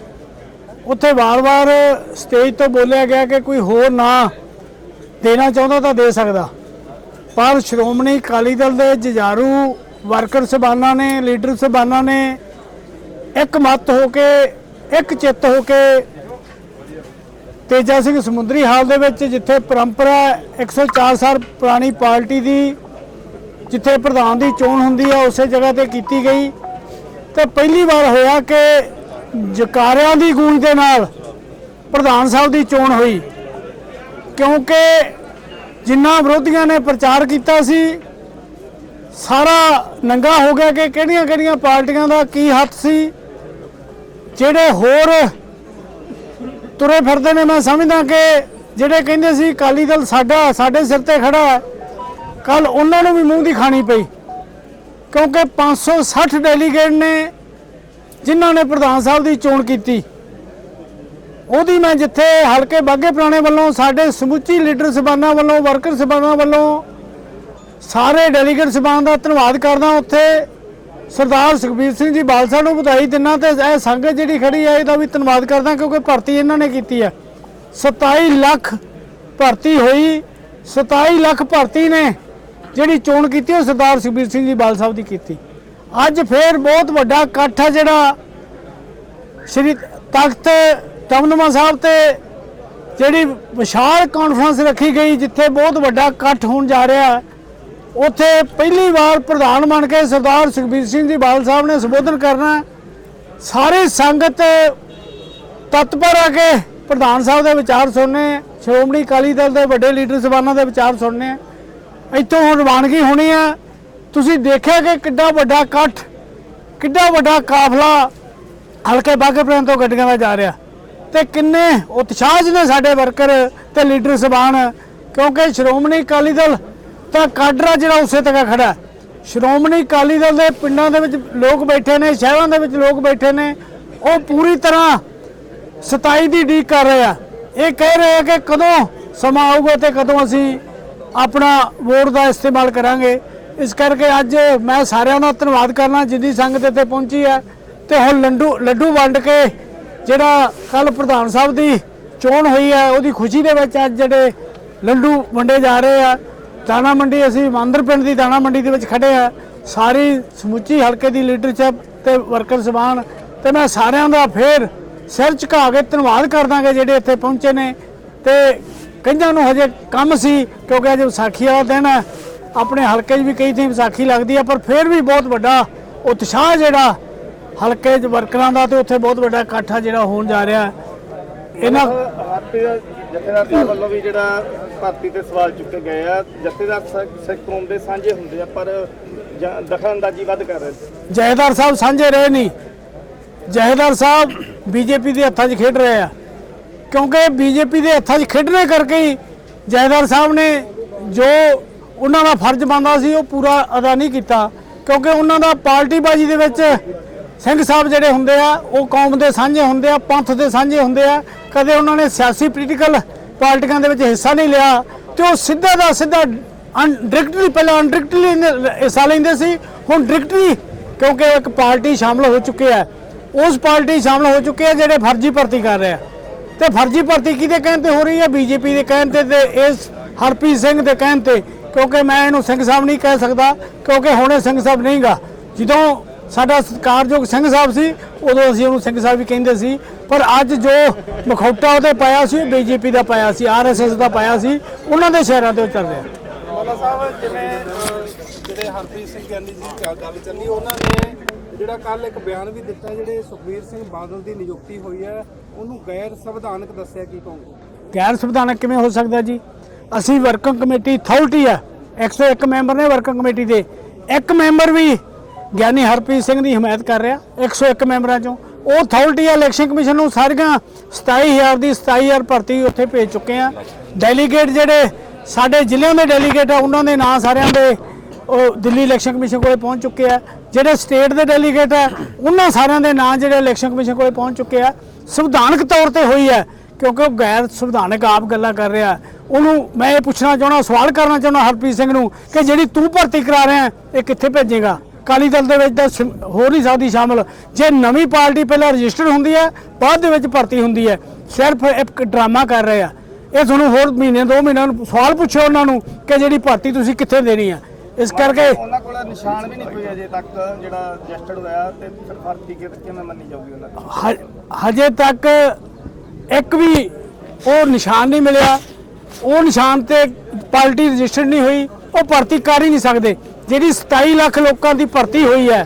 S1: ਉੱਥੇ ਵਾਰ-ਵਾਰ ਸਟੇਜ ਤੋਂ ਬੋਲਿਆ ਗਿਆ ਕਿ ਕੋਈ ਹੋਰ ਨਾ ਦੇਣਾ ਚਾਹੁੰਦਾ ਤਾਂ ਦੇ ਸਕਦਾ। ਪਰ ਸ਼੍ਰੋਮਣੀ ਅਕਾਲੀ ਦਲ ਦੇ ਜੁਝਾਰੂ ਵਰਕਰ ਸਭਾਨਾਂ ਨੇ ਲੀਡਰ ਸਭਾਨਾਂ ਨੇ ਇੱਕ ਮਤ ਹੋ ਕੇ, ਇੱਕ ਚਿੱਤ ਹੋ ਕੇ ਤੇਜਾ ਸਿੰਘ ਸਮੁੰਦਰੀ ਹਾਲ ਦੇ ਵਿੱਚ ਜਿੱਥੇ ਪਰੰਪਰਾ 104 ਸਾਲ ਪੁਰਾਣੀ ਪਾਰਟੀ ਦੀ ਜਿੱਥੇ ਪ੍ਰਧਾਨ ਦੀ ਚੋਣ ਹੁੰਦੀ ਆ, ਉਸੇ ਜਗ੍ਹਾ ਤੇ ਕੀਤੀ ਗਈ। ਤੇ ਪਹਿਲੀ ਵਾਰ ਹੋਇਆ ਕਿ ਜਕਾਰਿਆਂ ਦੀ ਗੂੰਜ ਦੇ ਨਾਲ ਪ੍ਰਧਾਨ ਸਾਹਿਬ ਦੀ ਚੋਣ ਹੋਈ। ਕਿਉਂਕਿ ਜਿੰਨਾ ਵਿਰੋਧੀਆਂ ਨੇ ਪ੍ਰਚਾਰ ਕੀਤਾ ਸੀ, ਸਾਰਾ ਨੰਗਾ ਹੋ ਗਿਆ ਕਿ ਕਿਹੜੀਆਂ ਕਿਹੜੀਆਂ ਪਾਰਟੀਆਂ ਦਾ ਕੀ ਹੱਥ ਸੀ ਜਿਹੜੇ ਹੋਰ ਤੁਰੇ ਫਿਰਦੇ ਨੇ, ਮੈਂ ਸਮਝਦਾ ਕਿ ਜਿਹੜੇ ਕਹਿੰਦੇ ਸੀ, ਅਕਾਲੀ ਦਲ ਸਾਡਾ, ਸਾਡੇ ਸਿਰ ਤੇ ਖੜਾ ਹੈ ਕੱਲ ਉਹਨਾਂ ਨੂੰ ਵੀ ਮੂੰਹ ਦੀ ਖਾਣੀ ਪਈ। ਕਿਉਂਕਿ 560 ਡੈਲੀਗੇਟ ਨੇ ਜਿਨ੍ਹਾਂ ਨੇ ਪ੍ਰਧਾਨ ਸਾਹਿਬ ਦੀ ਚੋਣ ਕੀਤੀ। ਉਹਦੀ ਮੈਂ ਜਿੱਥੇ ਹਲਕੇ ਬਾਗੇ ਪੁਰਾਣੇ ਵੱਲੋਂ, ਸਾਡੇ ਸਮੁੱਚੀ ਲੀਡਰ ਸਬਾਨਾਂ ਵੱਲੋਂ, ਵਰਕਰ ਸਬਾਨਾਂ ਵੱਲੋਂ ਸਾਰੇ ਡੈਲੀਗੇਟ ਸਬਾਨ ਦਾ ਧੰਨਵਾਦ ਕਰਦਾ, ਉੱਥੇ ਸਰਦਾਰ ਸੁਖਬੀਰ ਸਿੰਘ ਜੀ ਬਾਲਸਾ ਨੂੰ ਵਧਾਈ ਦਿੰਨਾ ਤੇ ਇਹ ਸੰਗਤ ਜਿਹੜੀ ਖੜੀ ਹੈ ਇਹਦਾ ਵੀ ਧੰਨਵਾਦ ਕਰਦਾ ਕਿਉਂਕਿ ਭਰਤੀ ਇਹਨਾਂ ਨੇ ਕੀਤੀ ਹੈ 27 ਲੱਖ ਭਰਤੀ ਹੋਈ 27 ਲੱਖ ਭਰਤੀ ਨੇ ਜਿਹੜੀ ਚੋਣ ਕੀਤੀ ਉਹ ਸਰਦਾਰ ਸੁਖਬੀਰ ਸਿੰਘ ਜੀ ਬਾਲ ਸਾਹਿਬ ਦੀ ਕੀਤੀ। ਅੱਜ ਫੇਰ ਬਹੁਤ ਵੱਡਾ ਇਕੱਠ ਹੈ ਜਿਹੜਾ ਸ਼੍ਰੀ ਤਖਤ ਤਮਨਮਾ ਸਾਹਿਬ ਤੇ ਜਿਹੜੀ ਵਿਸ਼ਾਲ ਕਾਨਫਰੰਸ ਰੱਖੀ ਗਈ, ਜਿੱਥੇ ਬਹੁਤ ਵੱਡਾ ਇਕੱਠ ਹੋਣ ਜਾ ਰਿਹਾ। ਹੈ ਉੱਥੇ ਪਹਿਲੀ ਵਾਰ ਪ੍ਰਧਾਨ ਬਣ ਕੇ ਸਰਦਾਰ ਸੁਖਬੀਰ ਸਿੰਘ ਜੀ ਬਾਲ ਸਾਹਿਬ ਨੇ ਸੰਬੋਧਨ ਕਰਨਾ ਹੈ। ਸਾਰੀ ਸੰਗਤ ਤਤਪਰ ਆ ਕੇ ਪ੍ਰਧਾਨ ਸਾਹਿਬ ਦੇ ਵਿਚਾਰ ਸੁਣਨੇ ਸ਼੍ਰੋਮਣੀ ਅਕਾਲੀ ਦਲ ਦੇ ਵੱਡੇ ਲੀਡਰ ਸਬਾਨਾਂ ਦੇ ਵਿਚਾਰ ਸੁਣਨੇ ਇੱਥੋਂ ਹੁਣ ਰਵਾਨਗੀ ਹੋਣੀ ਆ ਤੁਸੀਂ ਦੇਖਿਆ ਕਿ ਕਿੱਡਾ ਵੱਡਾ ਇਕੱਠ, ਕਿੱਡਾ ਵੱਡਾ ਕਾਫਲਾ ਹਲਕੇ ਬਾਗੇਪੁਰ ਤੋਂ ਗੱਡੀਆਂ ਦਾ ਜਾ ਰਿਹਾ। ਤੇ ਕਿੰਨੇ ਉਤਸ਼ਾਹ 'ਚ ਨੇ ਸਾਡੇ ਵਰਕਰ ਤੇ ਲੀਡਰ ਸਬਾਨ, ਕਿਉਂਕਿ ਸ਼੍ਰੋਮਣੀ ਅਕਾਲੀ ਦਲ ਤਾਂ ਕਾਡਰਾ ਜਿਹੜਾ ਉਸੇ ਤਰ੍ਹਾਂ ਖੜਾ ਸ਼੍ਰੋਮਣੀ ਅਕਾਲੀ ਦਲ ਦੇ ਪਿੰਡਾਂ ਦੇ ਵਿੱਚ ਲੋਕ ਬੈਠੇ ਨੇ, ਸ਼ਹਿਰਾਂ ਦੇ ਵਿੱਚ ਲੋਕ ਬੈਠੇ ਨੇ। ਉਹ ਪੂਰੀ ਤਰ੍ਹਾਂ 27 ਦੀ ਡੀਕ ਕਰ ਰਹੇ ਆ। ਇਹ ਕਹਿ ਰਹੇ ਆ ਕਿ ਕਦੋਂ ਸਮਾਂ ਆਊਗਾ ਤੇ ਕਦੋਂ ਅਸੀਂ ਆਪਣਾ ਵੋਟ ਦਾ ਇਸਤੇਮਾਲ ਕਰਾਂਗੇ। ਇਸ ਕਰਕੇ ਅੱਜ ਮੈਂ ਸਾਰਿਆਂ ਦਾ ਧੰਨਵਾਦ ਕਰਨਾ ਜਿੰਦੀ ਸੰਗਤ ਇੱਥੇ ਪਹੁੰਚੀ ਹੈ। ਤੇ ਹੁਣ ਲੰਡੂ, ਲੱਡੂ ਵੰਡ ਕੇ ਜਿਹੜਾ ਕੱਲ ਪ੍ਰਧਾਨ ਸਾਹਿਬ ਦੀ ਚੋਣ ਹੋਈ ਹੈ, ਉਹਦੀ ਖੁਸ਼ੀ ਦੇ ਵਿੱਚ ਅੱਜ ਜਿਹੜੇ ਲੱਡੂ ਵੰਡੇ ਜਾ ਰਹੇ ਆ। ਦਾਣਾ ਮੰਡੀ, ਅਸੀਂ ਮੰਦਰ ਪਿੰਡ ਦੀ ਦਾਣਾ ਮੰਡੀ ਦੇ ਵਿੱਚ ਖੜੇ ਆ। ਸਾਰੀ ਸਮੁੱਚੀ ਹਲਕੇ ਦੀ ਲੀਡਰਸ਼ਿਪ ਤੇ ਵਰਕਰ ਸਬਾਨ ਤੇ ਮੈਂ ਸਾਰਿਆਂ ਦਾ ਫੇਰ ਸਿਰ ਝੁਕਾ ਕੇ ਧੰਨਵਾਦ ਕਰਦਾਂਗੇ ਜਿਹੜੇ ਇੱਥੇ ਪਹੁੰਚੇ ਨੇ ਤੇ ਕਈਆਂ ਨੂੰ ਹਜੇ ਕੰਮ ਸੀ ਕਿਉਂਕਿ ਅੱਜ ਵਿਸਾਖੀ ਵਾਲਾ ਦਿਨ ਹੈ। ਆਪਣੇ ਹਲਕੇ 'ਚ ਵੀ ਕਈ ਥਾਂ ਵਿਸਾਖੀ ਲੱਗਦੀ ਹੈ ਪਰ ਫਿਰ ਵੀ ਬਹੁਤ ਵੱਡਾ ਉਤਸ਼ਾਹ ਜਿਹੜਾ ਹਲਕੇ 'ਚ ਵਰਕਰਾਂ ਦਾ ਤੇ ਉੱਥੇ ਬਹੁਤ ਵੱਡਾ ਇਕੱਠ ਜਿਹੜਾ ਹੋਣ ਜਾ ਰਿਹਾ। ਇਹਨਾਂ
S6: ਜਥੇਦਾਰ ਵੱਲੋਂ ਵੀ ਜਿਹੜਾ ਭਾਰਤੀ ਤੇ ਸਵਾਲ ਚੁੱਕੇ ਗਏ ਆ। ਜਥੇਦਾਰ ਸਿੱਖ ਕੌਮ ਦੇ ਸਾਂਝੇ ਹੁੰਦੇ ਆ, ਪਰ ਦਖਲਅੰਦਾਜ਼ੀ ਵੱਧ ਕਰ ਰਹੇ ਸੀ
S1: ਜਹੇਦਾਰ ਸਾਹਿਬ ਸਾਂਝੇ ਰਹੇ ਨਹੀਂ। ਜਹੇਦਾਰ ਸਾਹਿਬ ਬੀਜੇਪੀ ਦੇ ਹੱਥਾਂ 'ਚ ਖੇਡ ਰਹੇ ਆ। ਕਿਉਂਕਿ ਬੀਜੇਪੀ ਦੇ ਹੱਥਾਂ 'ਚ ਖੇਡਣੇ ਕਰਕੇ ਹੀ ਜਹੇਦਾਰ ਸਾਹਿਬ ਨੇ ਜੋ ਉਹਨਾਂ ਦਾ ਫਰਜ਼ ਬਣਦਾ ਸੀ, ਉਹ ਪੂਰਾ ਅਦਾ ਨਹੀਂ ਕੀਤਾ। ਕਿਉਂਕਿ ਉਹਨਾਂ ਦਾ ਪਾਰਟੀ ਬਾਜੀ ਦੇ ਵਿੱਚ ਸਿੰਘ ਸਾਹਿਬ ਜਿਹੜੇ ਹੁੰਦੇ ਆ, ਉਹ ਕੌਮ ਦੇ ਸਾਂਝੇ ਹੁੰਦੇ ਆ, ਪੰਥ ਦੇ ਸਾਂਝੇ ਹੁੰਦੇ ਆ। ਕਦੇ ਉਹਨਾਂ ਨੇ ਸਿਆਸੀ, ਪੋਲੀਟੀਕਲ ਪਾਰਟੀਆਂ ਦੇ ਵਿੱਚ ਹਿੱਸਾ ਨਹੀਂ ਲਿਆ ਤੇ ਉਹ ਸਿੱਧਾ ਦਾ ਸਿੱਧਾ ਡਾਇਰੈਕਟਲੀ ਪਹਿਲਾਂ ਅਨਡਾਇਰੈਕਟਲੀ ਹਿੱਸਾ ਲੈਂਦੇ ਸੀ, ਹੁਣ ਡਾਇਰੈਕਟਲੀ ਕਿਉਂਕਿ ਇੱਕ ਪਾਰਟੀ ਸ਼ਾਮਲ ਹੋ ਚੁੱਕੇ ਹੈ। ਉਸ ਪਾਰਟੀ ਸ਼ਾਮਲ ਹੋ ਚੁੱਕੇ ਆ ਜਿਹੜੇ ਫਰਜ਼ੀ ਭਰਤੀ ਕਰ ਰਹੇ ਆ। ਤੇ ਫਰਜ਼ੀ ਭਰਤੀ ਕਿਹਦੇ ਕਹਿਣ ਤੇ ਹੋ ਰਹੀ ਹੈ? ਬੀਜੇਪੀ ਦੇ ਕਹਿਣ ਤੇ ਤੇ ਇਸ ਹਰਪ੍ਰੀਤ ਸਿੰਘ ਦੇ ਕਹਿਣ ਤੇ। ਕਿਉਂਕਿ ਮੈਂ ਇਹਨੂੰ ਸਿੰਘ ਸਾਹਿਬ ਨਹੀਂ ਕਹਿ ਸਕਦਾ, ਕਿਉਂਕਿ ਹੁਣੇ ਸਿੰਘ ਸਾਹਿਬ ਨਹੀਂਗਾ। ਜਦੋਂ ਸਾਡਾ ਸਤਿਕਾਰਯੋਗ ਸਿੰਘ ਸਾਹਿਬ ਸੀ ਉਦੋਂ ਅਸੀਂ ਉਹਨੂੰ ਸਿੰਘ ਸਾਹਿਬ ਵੀ ਕਹਿੰਦੇ ਸੀ। ਪਰ ਅੱਜ ਜੋ ਮਖੌਟਾ ਉਹਦੇ ਪਾਇਆ ਸੀ ਬੀਜੇਪੀ ਦਾ ਪਾਇਆ ਸੀ ਆਰਐਸਐਸ ਦਾ ਪਾਇਆ ਸੀ ਉਹਨਾਂ ਦੇ ਸ਼ਹਿਰਾਂ ਤੇ ਉਹ ਚੱਲ ਰਿਹਾ।
S6: ਮੌਲਾ ਸਾਹਿਬ ਜਿਵੇਂ ਜਿਹੜੇ ਹਰਪ੍ਰੀਤ ਸਿੰਘ ਗਿਆਨੀ ਜੀ ਦੀ ਗੱਲ ਚੱਲੀ ਉਹਨਾਂ ਨੇ ਜਿਹੜਾ ਕੱਲ ਇੱਕ ਬਿਆਨ ਵੀ ਦਿੱਤਾ ਜਿਹੜੇ ਸੁਖਬੀਰ ਸਿੰਘ ਬਾਦਲ ਦੀ ਨਿਯੁਕਤੀ ਹੋਈ ਹੈ ਉਹਨੂੰ ਗੈਰ ਸੰਵਿਧਾਨਕ ਦੱਸਿਆ ਕੀ ਕਹੋਗੇ?
S1: ਗੈਰ ਸੰਵਿਧਾਨਕ ਕਿਵੇਂ ਹੋ ਸਕਦਾ ਜੀ? ਅਸੀਂ ਵਰਕਿੰਗ ਕਮੇਟੀ ਅਥਾਰਟੀ ਆ 101 ਮੈਂਬਰ ਨੇ ਵਰਕਿੰਗ ਕਮੇਟੀ ਦੇ। ਇੱਕ ਮੈਂਬਰ ਵੀ ਗਿਆਨੀ ਹਰਪ੍ਰੀਤ ਸਿੰਘ ਦੀ ਹਮਾਇਤ ਕਰ ਰਿਹਾ 101 ਮੈਂਬਰਾਂ ਚੋਂ। ਉਹ ਅਥਾਰਟੀ ਆ ਇਲੈਕਸ਼ਨ ਕਮਿਸ਼ਨ ਨੂੰ ਸਾਰੀਆਂ 27000 ਦੀ 27000 ਭਰਤੀ ਉੱਥੇ ਭੇਜ ਚੁੱਕੇ ਆ। ਡੈਲੀਗੇਟ ਜਿਹੜੇ ਸਾਡੇ ਜ਼ਿਲ੍ਹਿਆਂ ਦੇ ਡੈਲੀਗੇਟ ਆ, ਉਹਨਾਂ ਦੇ ਨਾਂ ਸਾਰਿਆਂ ਦੇ ਉਹ ਦਿੱਲੀ ਇਲੈਕਸ਼ਨ ਕਮਿਸ਼ਨ ਕੋਲੇ ਪਹੁੰਚ ਚੁੱਕੇ ਆ। ਜਿਹੜੇ ਸਟੇਟ ਦੇ ਡੈਲੀਗੇਟ ਆ, ਉਹਨਾਂ ਸਾਰਿਆਂ ਦੇ ਨਾਂ ਜਿਹੜੇ ਇਲੈਕਸ਼ਨ ਕਮਿਸ਼ਨ ਕੋਲੇ ਪਹੁੰਚ ਚੁੱਕੇ ਆ। ਸੰਵਿਧਾਨਕ ਤੌਰ ਤੇ ਹੋਈ ਹੈ ਕਿਉਂਕਿ ਉਹ ਗੈਰ ਸੰਵਿਧਾਨਕ ਆਪ ਗੱਲਾਂ ਕਰ ਰਿਹਾ। ਉਹਨੂੰ ਮੈਂ ਇਹ ਪੁੱਛਣਾ ਚਾਹਣਾ ਸਵਾਲ ਕਰਨਾ ਚਾਹਣਾ ਹਰਪ੍ਰੀਤ ਸਿੰਘ ਨੂੰ ਕਿ ਜਿਹੜੀ ਤੂੰ ਭਰਤੀ ਕਰਾ ਰਿਹਾ, ਇਹ ਕਿੱਥੇ ਭੇਜੇਗਾ? ਅਕਾਲੀ ਦਲ ਦੇ ਵਿੱਚ ਤਾਂ ਸ਼ਮ- ਹੋ ਨਹੀਂ ਸਕਦੀ ਸ਼ਾਮਲ। ਜੇ ਨਵੀਂ ਪਾਰਟੀ ਪਹਿਲਾਂ ਰਜਿਸਟਰ ਹੁੰਦੀ ਹੈ ਬਾਅਦ ਦੇ ਵਿੱਚ ਭਰਤੀ ਹੁੰਦੀ ਹੈ। ਸਿਰਫ ਇੱਕ ਡਰਾਮਾ ਕਰ ਰਹੇ ਆ। ਇਹ ਤੁਹਾਨੂੰ ਹੋਰ ਮਹੀਨੇ ਦੋ ਮਹੀਨਿਆਂ ਨੂੰ ਸਵਾਲ ਪੁੱਛੋ ਉਹਨਾਂ ਨੂੰ ਕਿ ਜਿਹੜੀ ਭਰਤੀ ਤੁਸੀਂ ਕਿੱਥੇ ਦੇਣੀ ਆ। ਇਸ ਕਰਕੇ
S6: ਉਹਨਾਂ ਕੋਲ ਨਿਸ਼ਾਨ ਵੀ ਨਹੀਂ ਕੋਈ ਅਜੇ ਤੱਕ ਜਿਹੜਾ ਰਜਿਸਟਰਡ ਹੋਇਆ ਤੇ ਫਿਰ ਭਰਤੀ ਕਿ- ਕਿਵੇਂ ਮੰਨੀ ਜਾਊਗੀ ਉਹਨਾਂ ਦੀ?
S1: ਹ- ਹਜੇ ਤੱਕ ਇੱਕ ਵੀ ਉਹ ਨਿਸ਼ਾਨ ਨਹੀਂ ਮਿਲਿਆ। ਉਹ ਨਿਸ਼ਾਨ ਤੇ ਪਾਰਟੀ ਰਜਿਸਟਰਡ ਨਹੀਂ ਹੋਈ। ਉਹ ਭਰਤੀ ਕਰ ਹੀ ਨਹੀਂ ਸਕਦੇ। ਜਿਹੜੀ 27 ਲੱਖ ਲੋਕਾਂ ਦੀ ਭਰਤੀ ਹੋਈ ਹੈ,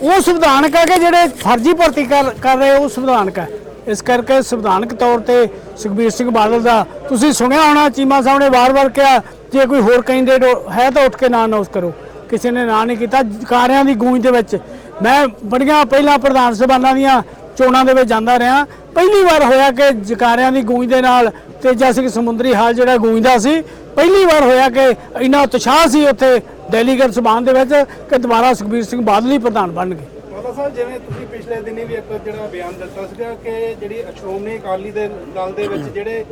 S1: ਉਹ ਸੰਵਿਧਾਨਕ ਹੈ ਕਿ ਜਿਹੜੇ ਫਰਜ਼ੀ ਭਰਤੀ ਕਰ ਕਰ ਰਹੇ ਉਹ ਸੰਵਿਧਾਨਕ ਹੈ? ਇਸ ਕਰਕੇ ਸੰਵਿਧਾਨਕ ਤੌਰ ਤੇ ਸੁਖਬੀਰ ਸਿੰਘ ਬਾਦਲ ਦਾ ਤੁਸੀਂ ਸੁਣਿਆ ਹੋਣਾ, ਚੀਮਾ ਸਾਹਿਬ ਨੇ ਵਾਰ-ਵਾਰ ਕਿਹਾ, ਜੇ ਕੋਈ ਹੋਰ ਕੈਂਡੀਡੇਟ ਹੈ ਤਾਂ ਉੱਠ ਕੇ ਨਾਂ ਅਨਾਉਂਸ ਕਰੋ। ਕਿਸੇ ਨੇ ਨਾਂ ਨਹੀਂ ਕੀਤਾ, ਕਾਰਿਆਂ ਦੀ ਗੂੰਜ ਦੇ ਵਿੱਚ। ਮੈਂ ਬੜੀਆਂ ਪਹਿਲਾਂ ਪ੍ਰਧਾਨ ਸਭਾਵਾਂ ਦੀਆਂ ਚੋਣਾਂ ਦੇ ਵਿੱਚ ਜਾਂਦਾ ਰਿਹਾ। ਪਹਿਲੀ ਵਾਰ ਹੋਇਆ ਕਿ ਜਕਾਰਿਆਂ ਦੀ ਗੂੰਜ ਦੇ ਨਾਲ ਤੇਜਾ ਸਿੰਘ ਸਮੁੰਦਰੀ ਹਾਲ ਜਿਹੜਾ ਗੂੰਜਦਾ ਸੀ, ਪਹਿਲੀ ਵਾਰ ਹੋਇਆ ਕਿ ਇੰਨਾ ਉਤਸ਼ਾਹ ਸੀ ਉੱਥੇ ਡੈਲੀਗੇਟ ਸਭਾਨ ਦੇ ਵਿੱਚ ਕਿ ਦੁਬਾਰਾ ਸੁਖਬੀਰ ਸਿੰਘ ਬਾਦਲ ਹੀ ਪ੍ਰਧਾਨ ਬਣ ਗਏ।
S7: ਮਾਤਾ ਸਾਹਿਬ ਜਿਵੇਂ ਤੁਸੀਂ ਪਿਛਲੇ ਦਿਨੀ ਵੀ ਇੱਕ ਜਿਹੜਾ ਬਿਆਨ ਦਿੱਤਾ ਸੀਗਾ ਕਿ ਜਿਹੜੀ ਸ਼੍ਰੋਮਣੀ ਅਕਾਲੀ ਦੇ ਦਲ ਦੇ ਵਿੱਚ ਜਿਹੜੇ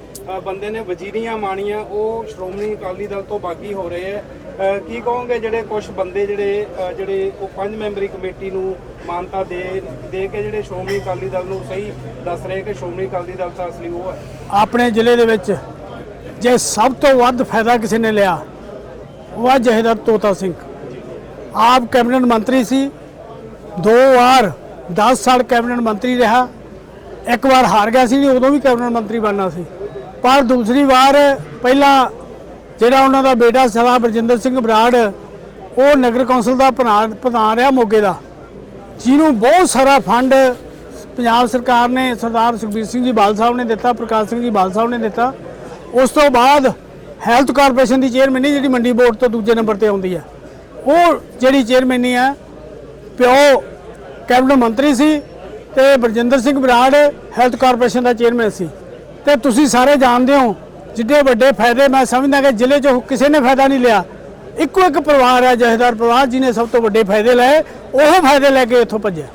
S7: ਬੰਦੇ ਨੇ ਵਜ਼ੀਰੀਆਂ ਮਾਣੀਆਂ ਉਹ ਸ਼੍ਰੋਮਣੀ ਅਕਾਲੀ ਦਲ ਤੋਂ ਬਾਗੀ ਹੋ ਰਹੇ ਅ, ਕੀ ਕਹੋਗੇ ਜਿਹੜੇ ਕੁਝ ਬੰਦੇ ਜਿਹੜੇ ਜਿਹੜੇ ਉਹ ਪੰਜ ਮੈਂਬਰੀ ਕਮੇਟੀ ਨੂੰ ਮਾਨਤਾ ਦੇ ਦੇ ਕੇ ਜਿਹੜੇ ਸ਼੍ਰੋਮਣੀ ਅਕਾਲੀ ਦਲ ਨੂੰ ਸਹੀ ਦੱਸ ਰਹੇ ਕਿ ਸ਼੍ਰੋਮਣੀ ਅਕਾਲੀ ਦਲ ਤਾਂ ਅਸਲੀ ਉਹ ਹੈ?
S1: ਆਪਣੇ ਜ਼ਿਲ੍ਹੇ ਦੇ ਵਿੱਚ ਜੇ ਸਭ ਤੋਂ ਵੱਧ ਫਾਇਦਾ ਕਿਸੇ ਨੇ ਲਿਆ ਉਹ ਆ ਜਹੇਦਾਰ ਤੋਤਾ ਸਿੰਘ। ਆਪ ਕੈਬਨਿਟ ਮੰਤਰੀ ਸੀ। ਦੋ ਵਾਰ 10 ਸਾਲ ਕੈਬਨਿਟ ਮੰਤਰੀ ਰਿਹਾ। ਇੱਕ ਵਾਰ ਹਾਰ ਗਿਆ ਸੀ, ਉਦੋਂ ਵੀ ਕੈਬਨਿਟ ਮੰਤਰੀ ਬਣਨਾ ਸੀ। ਪਰ ਦੂਸਰੀ ਵਾਰ ਪਹਿਲਾਂ ਜਿਹੜਾ ਉਹਨਾਂ ਦਾ ਬੇਟਾ ਸਰਦਾਰ ਬਰਜਿੰਦਰ ਸਿੰਘ ਬਰਾੜ, ਉਹ ਨਗਰ ਕੌਂਸਲ ਦਾ ਪ੍ਰਧਾਨ ਪ੍ਰਧਾਨ ਰਿਹਾ ਮੋਗੇ ਦਾ। ਜਿਹਨੂੰ ਬਹੁਤ ਸਾਰਾ ਫੰਡ ਪੰਜਾਬ ਸਰਕਾਰ ਨੇ, ਸਰਦਾਰ ਸੁਖਬੀਰ ਸਿੰਘ ਜੀ ਬਾਲ ਸਾਹਿਬ ਨੇ ਦਿੱਤਾ, ਪ੍ਰਕਾਸ਼ ਸਿੰਘ ਜੀ ਬਾਲ ਸਾਹਿਬ ਨੇ ਦਿੱਤਾ। ਉਸ ਤੋਂ ਬਾਅਦ ਹੈਲਥ ਕਾਰਪੋਰੇਸ਼ਨ ਦੀ ਚੇਅਰਮੈਨੀ ਜਿਹੜੀ ਮੰਡੀ ਬੋਰਡ ਤੋਂ ਦੂਜੇ ਨੰਬਰ ਤੇ ਆਉਂਦੀ ਹੈ ਉਹ ਜਿਹੜੀ ਚੇਅਰਮੈਨੀ ਹੈ ਪਿਓ ਕੈਬਨਿਟ ਮੰਤਰੀ ਸੀ ਤੇ ਬਰਜਿੰਦਰ ਸਿੰਘ ਬਰਾੜ ਹੈਲਥ ਕਾਰਪੋਰੇਸ਼ਨ ਦਾ ਚੇਅਰਮੈਨ ਸੀ। ਤੇ ਤੁਸੀਂ ਸਾਰੇ ਜਾਣਦੇ ਹੋ, ਜਿੱਡੇ ਵੱਡੇ ਫਾਇਦੇ ਮੈਂ ਸਮਝਦਾ ਕਿ ਜ਼ਿਲ੍ਹੇ 'ਚ ਕਿਸੇ ਨੇ ਫਾਇਦਾ ਨਹੀਂ ਲਿਆ। ਇੱਕੋ ਇੱਕ ਪਰਿਵਾਰ ਹੈ ਜਹੇਦਾਰ ਪਰਿਵਾਰ, ਜਿਹਨੇ ਸਭ ਤੋਂ ਵੱਡੇ ਫਾਇਦੇ ਲਏ, ਉਹ ਫਾਇਦੇ ਲੈ ਕੇ ਇੱਥੋਂ ਭੱਜਿਆ।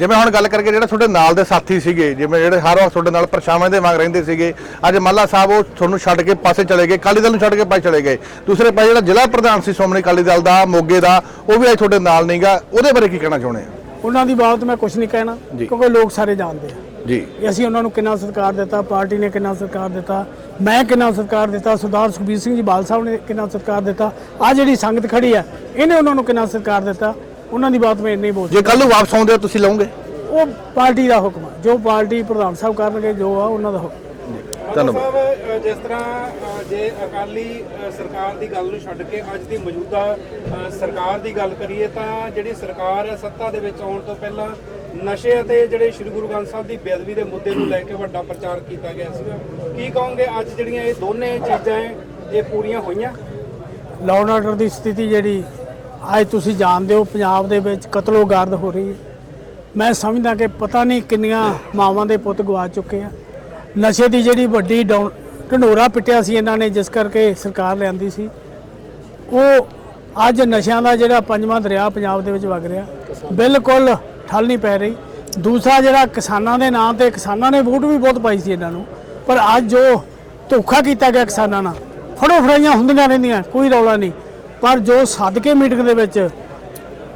S2: ਜਿਵੇਂ ਹੁਣ ਗੱਲ ਕਰਕੇ ਜਿਹੜੇ ਤੁਹਾਡੇ ਨਾਲ ਦੇ ਸਾਥੀ ਸੀਗੇ ਜਿਵੇਂ ਜਿਹੜੇ ਹਰ ਵਕਤ ਤੁਹਾਡੇ ਨਾਲ ਪਰਛਾਵਾਂ ਦੇ ਵਾਂਗ ਰਹਿੰਦੇ ਸੀਗੇ ਅੱਜ ਮੱਲਾ ਸਾਹਿਬ ਉਹ ਤੁਹਾਨੂੰ ਛੱਡ ਕੇ ਪਾਸੇ ਚਲੇ ਗਏ ਅਕਾਲੀ ਦਲ ਨੂੰ ਛੱਡ ਕੇ ਪਾਸੇ ਚਲੇ ਗਏ। ਦੂਸਰੇ ਪਾਸੇ ਜਿਹੜਾ ਜ਼ਿਲ੍ਹਾ ਪ੍ਰਧਾਨ ਸੀ ਸ਼੍ਰੋਮਣੀ ਅਕਾਲੀ ਦਲ ਦਾ ਮੋਗੇ ਦਾ ਉਹ ਵੀ ਅੱਜ ਤੁਹਾਡੇ ਨਾਲ ਨਹੀਂਗਾ ਉਹਦੇ ਬਾਰੇ ਕੀ ਕਹਿਣਾ ਚਾਹੁੰਦੇ ਆ?
S1: ਉਹਨਾਂ ਦੀ ਬਾਤ ਮੈਂ ਕੁਝ ਨਹੀਂ ਕਹਿਣਾ। ਕਿਉਂਕਿ ਲੋਕ ਸਾਰੇ ਜਾਣਦੇ ਆ।
S2: ਜੀ।
S1: ਕਿ ਅਸੀਂ ਉਹਨਾਂ ਨੂੰ ਕਿੰਨਾ ਸਤਿਕਾਰ ਦਿੱਤਾ ਪਾਰਟੀ ਨੇ ਕਿੰਨਾ ਸਤਿਕਾਰ ਦਿੱਤਾ ਮੈਂ ਕਿੰਨਾ ਸਤਿਕਾਰ ਦਿੱਤਾ ਸਰਦਾਰ ਸੁਖਬੀਰ ਸਿੰਘ ਜੀ ਬਾਲ ਸਾਹਿਬ ਨੇ ਕਿੰਨਾ ਸਤਿਕਾਰ ਦਿੱਤਾ ਆ ਜਿਹੜੀ ਸੰਗਤ ਖੜੀ ਆ ਇਹਨੇ ਉਹਨਾਂ ਨੂੰ ਕਿੰਨਾ ਸਤਿਕਾਰ ਦਿੱਤਾ। ਉਹਨਾਂ ਦੀ ਬਾਤ ਮੈਂ ਇੰਨੀ ਬੋਲ
S2: ਜੇ ਕੱਲ ਨੂੰ ਵਾਪਸ ਆਉਂਦੇ ਹੋ ਤੁਸੀਂ ਲਓਗੇ?
S1: ਉਹ ਪਾਰਟੀ ਦਾ ਹੁਕਮ ਆ। ਜੋ ਪਾਰਟੀ ਪ੍ਰਧਾਨ ਸਾਹਿਬ ਕਰਨਗੇ ਜੋ ਆ ਉਹਨਾਂ ਦਾ ਹੁਕਮ।
S2: ਧੰਨਵਾਦ।
S7: ਸਾਹਿਬ ਅ, ਜਿਸ ਤਰ੍ਹਾਂ ਅ, ਜੇ ਅਕਾਲੀ ਅ, ਸਰਕਾਰ ਦੀ ਗੱਲ ਨੂੰ ਛੱਡ ਕੇ ਅੱਜ ਦੀ ਮੌਜੂਦਾ ਅ, ਸਰਕਾਰ ਦੀ ਗੱਲ ਕਰੀਏ ਤਾਂ ਜਿਹੜੀ ਸਰਕਾਰ ਹੈ ਸੱਤਾ ਦੇ ਵਿੱਚ ਆਉਣ ਤੋਂ ਪਹਿਲਾਂ ਨਸ਼ੇ ਅਤੇ ਜਿਹੜੇ ਸ੍ਰੀ ਗੁਰੂ ਗ੍ਰੰਥ ਸਾਹਿਬ ਦੀ ਬੇਅਦਬੀ ਦੇ ਮੁੱਦੇ ਨੂੰ ਲੈ ਕੇ ਵੱਡਾ ਪ੍ਰਚਾਰ ਕੀਤਾ ਗਿਆ ਸੀਗਾ। ਕੀ ਕਹੋਗੇ ਅੱਜ ਜਿਹੜੀਆਂ ਇਹ ਦੋਨੇ ਚੀਜ਼ਾਂ ਹੈ ਇਹ ਪੂਰੀਆਂ ਹੋਈਆਂ?
S1: ਲਾਅ ਆਰਡਰ ਦੀ ਸਥਿਤੀ ਜਿਹੜੀ ਅੱਜ ਤੁਸੀਂ ਜਾਣਦੇ ਹੋ ਪੰਜਾਬ ਦੇ ਵਿੱਚ ਕਤਲੋਗਾਰਦ ਹੋ ਰਹੀ ਹੈ। ਮੈਂ ਸਮਝਦਾ ਕਿ ਪਤਾ ਨਹੀਂ ਕਿੰਨੀਆਂ ਮਾਵਾਂ ਦੇ ਪੁੱਤ ਗਵਾ ਚੁੱਕੇ ਆ। ਨਸ਼ੇ ਦੀ ਜਿਹੜੀ ਵੱਡੀ ਡਾਊਨ ਢੰਡੋਰਾ ਪਿੱਟਿਆ ਸੀ ਇਹਨਾਂ ਨੇ, ਜਿਸ ਕਰਕੇ ਸਰਕਾਰ ਲਿਆਂਦੀ ਸੀ। ਉਹ ਅੱਜ ਨਸ਼ਿਆਂ ਦਾ ਜਿਹੜਾ ਪੰਜਵਾਂ ਦਰਿਆ ਪੰਜਾਬ ਦੇ ਵਿੱਚ ਵਗ ਰਿਹਾ। ਬਿਲਕੁਲ ਠੱਲ ਨਹੀਂ ਪੈ ਰਹੀ। ਦੂਸਰਾ ਜਿਹੜਾ ਕਿਸਾਨਾਂ ਦੇ ਨਾਂ ਤੇ, ਕਿਸਾਨਾਂ ਨੇ ਵੋਟ ਵੀ ਬਹੁਤ ਪਾਈ ਸੀ ਇਹਨਾਂ ਨੂੰ। ਪਰ ਅੱਜ ਜੋ ਧੋਖਾ ਕੀਤਾ ਗਿਆ ਕਿਸਾਨਾਂ ਨਾਲ ਫੜੋ ਫੜਾਈਆਂ ਹੁੰਦੀਆਂ ਰਹਿੰਦੀਆਂ, ਕੋਈ ਰੌਲਾ ਨਹੀਂ। ਪਰ ਜੋ ਸਦਕੇ ਮੀਟਿੰਗ ਦੇ ਵਿੱਚ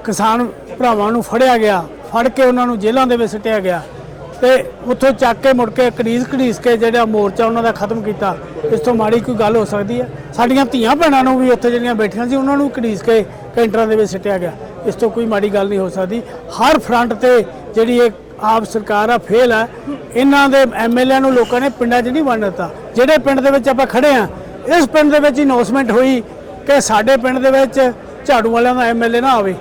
S1: ਕਿਸਾਨ ਭਰਾਵਾਂ ਨੂੰ ਫੜਿਆ ਗਿਆ, ਫੜ ਕੇ ਉਹਨਾਂ ਨੂੰ ਜੇਲ੍ਹਾਂ ਦੇ ਵਿੱਚ ਸਿੱਟਿਆ ਗਿਆ ਤੇ ਉੱਥੋਂ ਚੱਕ ਕੇ ਮੁੜ ਕੇ ਕੜੀਸ ਕੜੀਸ ਕੇ ਜਿਹੜਾ ਮੋਰਚਾ ਉਹਨਾਂ ਦਾ ਖਤਮ ਕੀਤਾ, ਇਸ ਤੋਂ ਮਾੜੀ ਕੋਈ ਗੱਲ ਹੋ ਸਕਦੀ ਹੈ? ਸਾਡੀਆਂ ਧੀਆਂ ਭੈਣਾਂ ਨੂੰ ਵੀ ਉੱਥੇ ਜਿਹੜੀਆਂ ਬੈਠੀਆਂ ਸੀ, ਉਹਨਾਂ ਨੂੰ ਕੜੀਸ ਕੇ ਕੈਂਟਰਾਂ ਦੇ ਵਿੱਚ ਸਿੱਟਿਆ ਗਿਆ। ਇਸ ਤੋਂ ਕੋਈ ਮਾੜੀ ਗੱਲ ਨਹੀਂ ਹੋ ਸਕਦੀ। ਹਰ ਫਰੰਟ ਤੇ ਜਿਹੜੀ ਇਹ ਆਪ ਸਰਕਾਰ ਆ, ਫੇਲ ਹੈ ਇਹਨਾਂ ਦੇ ਐਮਐਲਏ ਨੂੰ ਲੋਕਾਂ ਨੇ ਪਿੰਡਾਂ 'ਚ ਨਹੀਂ ਵੰਡ ਦਿੱਤਾ। ਜਿਹੜੇ ਪਿੰਡ ਦੇ ਵਿੱਚ ਆਪਾਂ ਖੜੇ ਆ ਇਸ ਪਿੰਡ ਦੇ ਵਿੱਚ ਅਨਾਉਂਸਮੈਂਟ ਹੋਈ ਕਿ ਸਾਡੇ ਪਿੰਡ ਦੇ ਵਿੱਚ ਝਾੜੂ ਵਾਲਿਆਂ ਦਾ ਐਮਐਲਏ ਨਾ ਆਵੇ।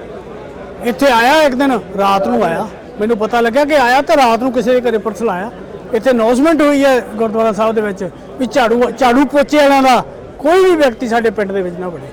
S1: ਇੱਥੇ ਆਇਆ ਇੱਕ ਦਿਨ, ਰਾਤ ਨੂੰ ਆਇਆ। ਮੈਨੂੰ ਪਤਾ ਲੱਗਿਆ ਕਿ ਆਇਆ ਤਾਂ ਰਾਤ ਨੂੰ ਕਿਸੇ ਦੇ ਘਰੇ ਪਰਸਲ ਆਇਆ ਇੱਥੇ ਅਨਾਉਂਸਮੈਂਟ ਹੋਈ ਹੈ ਗੁਰਦੁਆਰਾ ਸਾਹਿਬ ਦੇ ਵਿੱਚ ਵੀ ਝਾੜੂ ਝਾੜੂ ਪੋਚੇ ਵਾਲਿਆਂ ਦਾ ਕੋਈ ਵੀ ਵਿਅਕਤੀ ਸਾਡੇ ਪਿੰਡ ਦੇ ਵਿੱਚ ਨਾ ਬਣੇ।